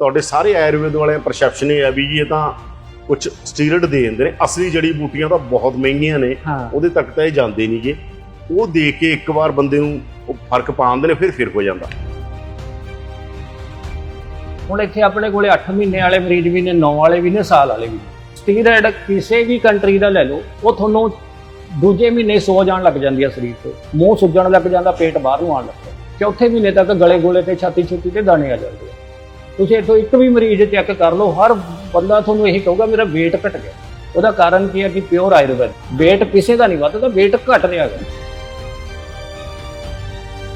ਤੁਹਾਡੇ ਸਾਰੇ ਆਯੁਰਵੇਦ ਵਾਲਿਆਂ ਪਰਸੈਪਸ਼ਨ ਇਹ ਹੈ ਵੀ ਜੀ ਇਹ ਤਾਂ ਕੁਝ ਸਟੀਰੋਇਡ ਦੇ ਦਿੰਦੇ ਨੇ। ਅਸਲੀ ਜੜੀ ਬੂਟੀਆਂ ਤਾਂ ਬਹੁਤ ਮਹਿੰਗੀਆਂ ਨੇ। ਹਾਂ। ਉਹਦੇ ਤੱਕ ਤਾਂ ਇਹ ਜਾਂਦੇ ਨਹੀਂਗੇ ਉਹ ਦੇ ਕੇ ਇੱਕ ਵਾਰ ਬੰਦੇ ਨੂੰ ਉਹ ਫ਼ਰਕ ਪਾਉਂਦੇ ਨੇ ਫਿਰ ਫਿਰ ਹੋ ਜਾਂਦਾ। ਹੁਣ ਇੱਥੇ ਆਪਣੇ ਕੋਲੇ 8 ਮਹੀਨੇ ਵਾਲੇ ਮਰੀਜ਼ ਵੀ ਨੇ 9 ਵਾਲੇ ਵੀ ਨੇ ਸਾਲ ਵਾਲੇ ਵੀ ਸਟੀਰੋਇਡ ਕਿਸੇ ਵੀ ਕੰਟਰੀ ਦਾ ਲੈ ਲਓ ਉਹ ਤੁਹਾਨੂੰ ਦੂਜੇ ਮਹੀਨੇ ਸੋ ਜਾਣ ਲੱਗ ਜਾਂਦੀ ਆ ਸਰੀਰ ਤੇ। ਮੂੰਹ ਸੁੱਜਣ ਲੱਗ ਜਾਂਦਾ ਪੇਟ ਬਾਹਰ ਨੂੰ ਆਉਣ ਲੱਗ ਜਾਂਦਾ। ਚੌਥੇ ਮਹੀਨੇ ਤੱਕ ਗਲੇ ਗੋਲੇ ਤੇ ਛਾਤੀ ਛੁੱਤੀ ਤੇ ਦਾਣੇ ਆ ਜਾਂਦੇ ਆ। ਤੁਸੀਂ ਇੱਥੋਂ ਇੱਕ ਵੀ ਮਰੀਜ਼ ਚੈੱਕ ਕਰ ਲਓ ਹਰ ਬੰਦਾ ਤੁਹਾਨੂੰ ਇਹੀ ਕਹੂਗਾ ਮੇਰਾ weight ਘਟ ਗਿਆ। ਉਹਦਾ ਕਾਰਨ ਕੀ ਹੈ ਕਿ ਪਿਓਰ ਆਯੁਰਵੈਦ। weight ਕਿਸੇ ਦਾ ਨਹੀਂ ਵੱਧਦਾ weight ਘਟ ਰਿਹਾ ਹੈ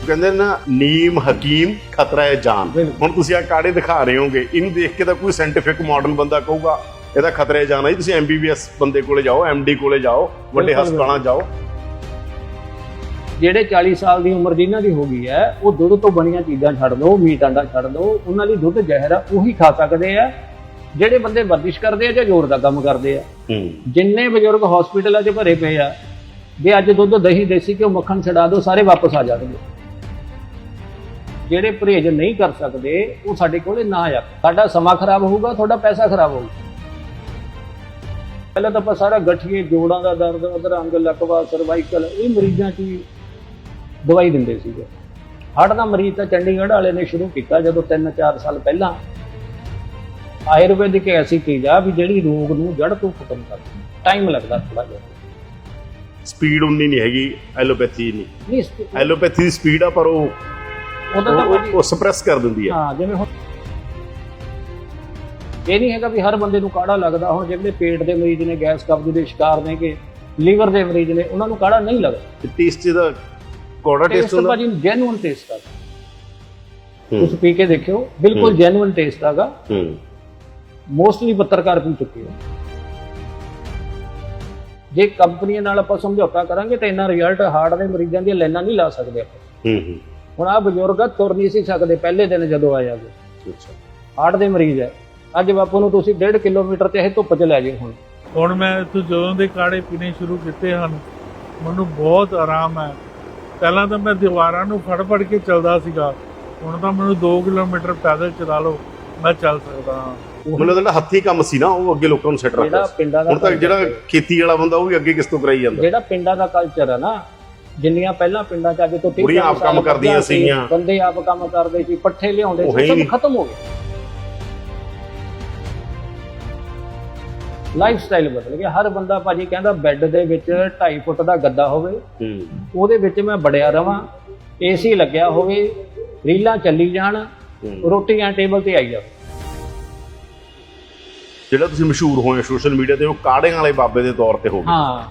ਕਹਿੰਦੇ ਨਾ ਨੀਮ ਹਕੀਮ ਖਤਰਾ ਹੈ ਜਾਨ। ਹੁਣ ਤੁਸੀਂ ਆ ਕਾੜੇ ਦਿਖਾ ਰਹੇ ਹੋਗੇ ਇਹਨੂੰ ਦੇਖ ਕੇ ਤਾਂ ਕੋਈ ਸਾਇੰਟੀਫਿਕ ਮਾਡਰਨ ਬੰਦਾ ਕਹੂਗਾ ਇਹਦਾ ਖਤਰਾ ਹੈ ਜਾਨ। ਹੈ ਜੀ ਤੁਸੀਂ ਐਮਬੀਬੀਐਸ ਬੰਦੇ ਕੋਲੇ ਜਾਓ ਐਮਡੀ ਕੋਲੇ ਜਾਓ ਵੱਡੇ ਹਸਪਤਾਲਾਂ ਜਾਓ। ਜਿਹੜੇ 40 ਸਾਲ ਦੀ ਉਮਰ ਜਿਨ੍ਹਾਂ ਦੀ ਹੋ ਗਈ ਹੈ ਉਹ ਦੁੱਧ ਤੋਂ ਬਣੀਆਂ ਚੀਜ਼ਾਂ ਛੱਡ ਦਿਓ ਮੀਟ ਆਂਡਾ ਛੱਡ ਦਿਓ ਉਹਨਾਂ ਲਈ ਦੁੱਧ ਜ਼ਹਿਰ ਆ ਉਹੀ ਖਾ ਸਕਦੇ ਆ। ਜਿਹੜੇ ਬੰਦੇ ਵਰਜਿਸ਼ ਕਰਦੇ ਆ ਜਾਂ ਜ਼ੋਰ ਦਾ ਕੰਮ ਕਰਦੇ ਆ ਜਿੰਨੇ ਬਜ਼ੁਰਗ ਹਸਪੀਟਲਾਂ 'ਚ ਭਰੇ ਪਏ ਆ ਜੇ ਅੱਜ ਦੁੱਧ ਦਹੀਂ ਦੇਸੀ ਘਿਓ ਮੱਖਣ ਛਡਾ ਦਿਓ ਸਾਰੇ ਵਾਪਸ ਆ ਜਾਣਗੇ। ਜਿਹੜੇ ਪਰਹੇਜ਼ ਨਹੀਂ ਕਰ ਸਕਦੇ ਉਹ ਸਾਡੇ ਕੋਲੇ ਨਾ ਆ। ਸਾਡਾ ਸਮਾਂ ਖਰਾਬ ਹੋਊਗਾ ਤੁਹਾਡਾ ਪੈਸਾ ਖਰਾਬ ਹੋਊਗਾ। ਪਹਿਲਾਂ ਤਾਂ ਆਪਾਂ ਸਾਰਾ ਗਠੀਏ ਜੋੜਾਂ ਦਾ ਦਰਦ ਅਧਰੰਗ ਲਕਵਾ ਸਰਵਾਈਕਲ ਇਹ ਮਰੀਜ਼ਾਂ 'ਚ ਹੀ ਦਵਾਈ ਦਿੰਦੇ ਸੀਗੇ। ਹੱਡ ਦਾ ਮਰੀਜ਼ ਤਾਂ ਚੰਡੀਗੜ੍ਹ ਵਾਲੇ ਨੇ ਸ਼ੁਰੂ ਕੀਤਾ ਜਦੋਂ 3-4 ਸਾਲ ਪਹਿਲਾਂ। ਆਯੁਰਵੈਦਿਕ ਐਸੀ ਚੀਜ਼ ਆ ਵੀ ਜਿਹੜੀ ਰੋਗ ਨੂੰ ਜੜ ਤੋਂ ਖਤਮ ਕਰਦੀ ਟਾਈਮ ਲੱਗਦਾ ਥੋੜਾ ਜਿਹਾ। ਸਪੀਡ ਉਨੀ ਨਹੀਂ ਹੈਗੀ ਐਲੋਪੈਥੀ ਨਹੀਂ। ਨਹੀਂ ਐਲੋਪੈਥੀ ਦੀ ਸਪੀਡ ਆ ਪਰ ਉਹ ਉਹਦਾ ਤਾਂ ਉਹ- ਸਪਰੈਸ ਕਰ ਦਿੰਦੀ ਹੈ ਹਾਂ ਜਿਵੇਂ ਹੁਣ ਇਹ ਨਹੀਂ ਹੈਗਾ ਵੀ ਹਰ ਬੰਦੇ ਨੂੰ ਕਾੜਾ ਲੱਗਦਾ। ਹੁਣ ਜਿਹੜੇ ਪੇਟ ਦੇ ਮਰੀਜ਼ ਨੇ ਗੈਸ ਕਬਜ਼ ਦੇ ਸ਼ਿਕਾਰ ਨੇ ਕਿ ਲੀਵਰ ਦੇ ਮਰੀਜ਼ ਨੇ ਉਹਨਾਂ ਨੂੰ ਕਾੜਾ ਨਹੀਂ ਲੱਗਦਾ। ਟੇਸਟ ਦਾ ਕੋੜਾ ਟੇਸਟ ਹੁੰਦਾ? ਭਾਜੀ ਜੈਨੂਇਨ ਟੇਸਟ ਆ ਹੂੰ, ਤੁਸੀਂ ਪੀ ਕੇ ਦੇਖਿਓ ਬਿਲਕੁਲ। ਜੈਨੂਇਨ ਟੇਸਟ ਆਗਾ ਹੂੰ। ਮੋਸਟਲੀ ਪੱਤਰਕਾਰ ਪੀ ਚੁੱਕੇ ਹੋ ਜੇ ਕੰਪਨੀਆਂ ਨਾਲ ਆਪਾਂ ਸਮਝੌਤਾ ਕਰਾਂਗੇ ਤਾਂ ਇੰਨਾ ਰਿਜ਼ਲਟ ਹਾਰਟ ਦੇ ਮਰੀਜ਼ਾਂ ਦੀਆਂ ਲਾਈਨਾਂ ਨਹੀਂ ਲਾ ਸਕਦੇ ਆਪਾਂ। ਹੂੰ ਹੂੰ। ਹੁਣ ਆ ਬਜ਼ੁਰਗ ਆ, ਤੁਰ ਨਹੀਂ ਸੀ ਸਕਦੇ ਪਹਿਲੇ ਦਿਨ ਜਦੋਂ ਆਇਆ ਜੀ ਅੱਛਾ। ਹਾਰਟ ਦੇ ਮਰੀਜ਼ ਹੈ ਅੱਜ ਬਾਪੂ ਨੂੰ ਤੁਸੀਂ 1.5 ਕਿਲੋਮੀਟਰ ਤੇ ਇਹ ਧੁੱਪ 'ਚ ਲੈ ਜਾਓ ਹੁਣ। ਹੁਣ ਮੈਂ ਇੱਥੋਂ ਜਦੋਂ ਦੇ ਕਾੜੇ ਪੀਣੇ ਸ਼ੁਰੂ ਕੀਤੇ ਹਨ ਮੈਨੂੰ ਬਹੁਤ ਆਰਾਮ ਹੈ। ਪਹਿਲਾਂ ਤਾਂ ਮੈਂ ਦੀਵਾਰਾਂ ਨੂੰ ਫੜ ਫੜ ਕੇ ਚੱਲਦਾ ਸੀਗਾ। ਹੁਣ ਤਾਂ ਮੈਨੂੰ 2 ਕਿਲੋਮੀਟਰ ਪੈਦਲ ਚਲਾ ਲਓ ਮੈਂ ਚੱਲ ਸਕਦਾ ਹਾਂ। ਮਤਲਬ ਜਿਹੜਾ ਹੱਥੀ ਕੰਮ ਸੀ ਨਾ ਉਹ ਅੱਗੇ ਲੋਕਾਂ ਨੂੰ ਸੈੱਟ ਜਿਹੜਾ ਰੱਖਦਾ ਸੀ। ਪਿੰਡਾਂ ਦਾ ਹੁਣ ਤੱਕ ਜਿਹੜਾ ਖੇਤੀ ਵਾਲਾ ਬੰਦਾ ਉਹ ਵੀ ਅੱਗੇ ਕਿਸ ਤੋਂ ਕਰਾਈ ਜਾਂਦਾ? ਜਿਹੜਾ ਪਿੰਡਾਂ ਦਾ ਕਲਚਰ ਹੈ ਨਾ ਜਿੰਨੀਆਂ ਪਹਿਲਾਂ ਪਿੰਡਾਂ 'ਚ ਅੱਜ ਤੋਂ 30 ਬੁੜੀਆਂ ਆਪ ਕੰਮ ਕਰਦੀਆਂ ਸੀਗੀਆਂ। ਬੰਦੇ ਆਪ ਕੰਮ ਕਰਦੇ ਸੀ ਪੱਠੇ ਲਿਆਉਂਦੇ ਸੀ ਸਭ। ਖਤਮ ਹੋ ਗਿਆ ਲਾਈਫ ਸਟਾਈਲ ਬਦਲ ਗਿਆ। ਹਰ ਬੰਦਾ ਭਾਜੀ ਕਹਿੰਦਾ ਬੈੱਡ ਦੇ ਵਿੱਚ 2.5 ਫੁੱਟ ਦਾ ਗੱਦਾ ਹੋਵੇ ਹੂੰ। ਉਹਦੇ ਵਿੱਚ ਮੈਂ ਬੜਿਆ ਰਵਾਂ ਏਸੀ ਲੱਗਿਆ ਹੋਵੇ ਰੀਲਾਂ ਚੱਲੀ ਜਾਣ। ਰੋਟੀਆਂ ਟੇਬਲ ਤੇ ਆਈ ਜਾਵੇ। ਜਿਹੜਾ ਤੁਸੀਂ ਮਸ਼ਹੂਰ ਹੋਏ ਸੋਸ਼ਲ ਮੀਡੀਆ ਤੇ ਉਹ ਕਾੜਿਆਂ ਵਾਲੇ ਬਾਬੇ ਦੇ ਤੌਰ ਤੇ ਹੋ ਗਏ? ਹਾਂ।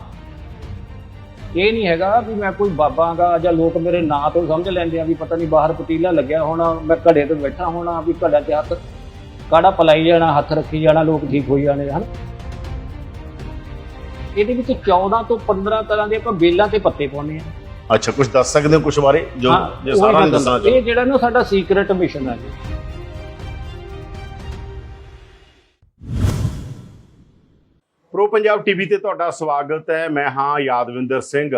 ਇਹ ਨਹੀਂ ਹੈਗਾ ਵੀ ਮੈਂ ਕੋਈ ਬਾਬਾ ਗਾ ਜਾਂ ਲੋਕ ਮੇਰੇ ਨਾਂ ਤੋਂ ਸਮਝ ਲੈਂਦੇ ਆ ਵੀ ਪਤਾ ਨਹੀਂ ਬਾਹਰ ਪਤੀਲਾ ਲੱਗਿਆ ਹੋਣਾ ਮੈਂ ਘੜੇ ਤੇ ਬੈਠਾ ਹੋਣਾ ਵੀ ਘੜਾ ਤੇ ਹੱਥ ਕਾੜਾ ਪਲਾਈ ਜਾਣਾ ਹੱਥ ਰੱਖੀ ਜਾਣਾ ਲੋਕ ਠੀਕ ਹੋਈ ਜਾਣੇ ਹਨ? ਇਹਦੇ ਵਿੱਚ 14 ਤੋਂ 15 ਤਰ੍ਹਾਂ ਦੇ ਆਪਾਂ ਬੇਲਾਂ ਤੇ ਪੱਤੇ ਪਾਉਂਦੇ ਆ ਅੱਛਾ ਕੁਝ ਦੱਸ ਸਕਦੇ ਹੋ ਕੁਝ ਬਾਰੇ? ਜੋ ਜੇ ਸਾਰਾ ਨਹੀਂ ਦੱਸਣਾ ਦੱਸਣਾ। ਇਹ ਜਿਹੜਾ ਨਾ ਸਾਡਾ ਸੀਕ੍ਰੇਟ ਮਿਸ਼ਨ ਹੈ ਜੀ। ਪ੍ਰੋ ਪੰਜਾਬ ਟੀਵੀ ਤੇ ਤੁਹਾਡਾ ਸਵਾਗਤ ਹੈ। ਮੈਂ ਹਾਂ ਯਾਦਵਿੰਦਰ ਸਿੰਘ।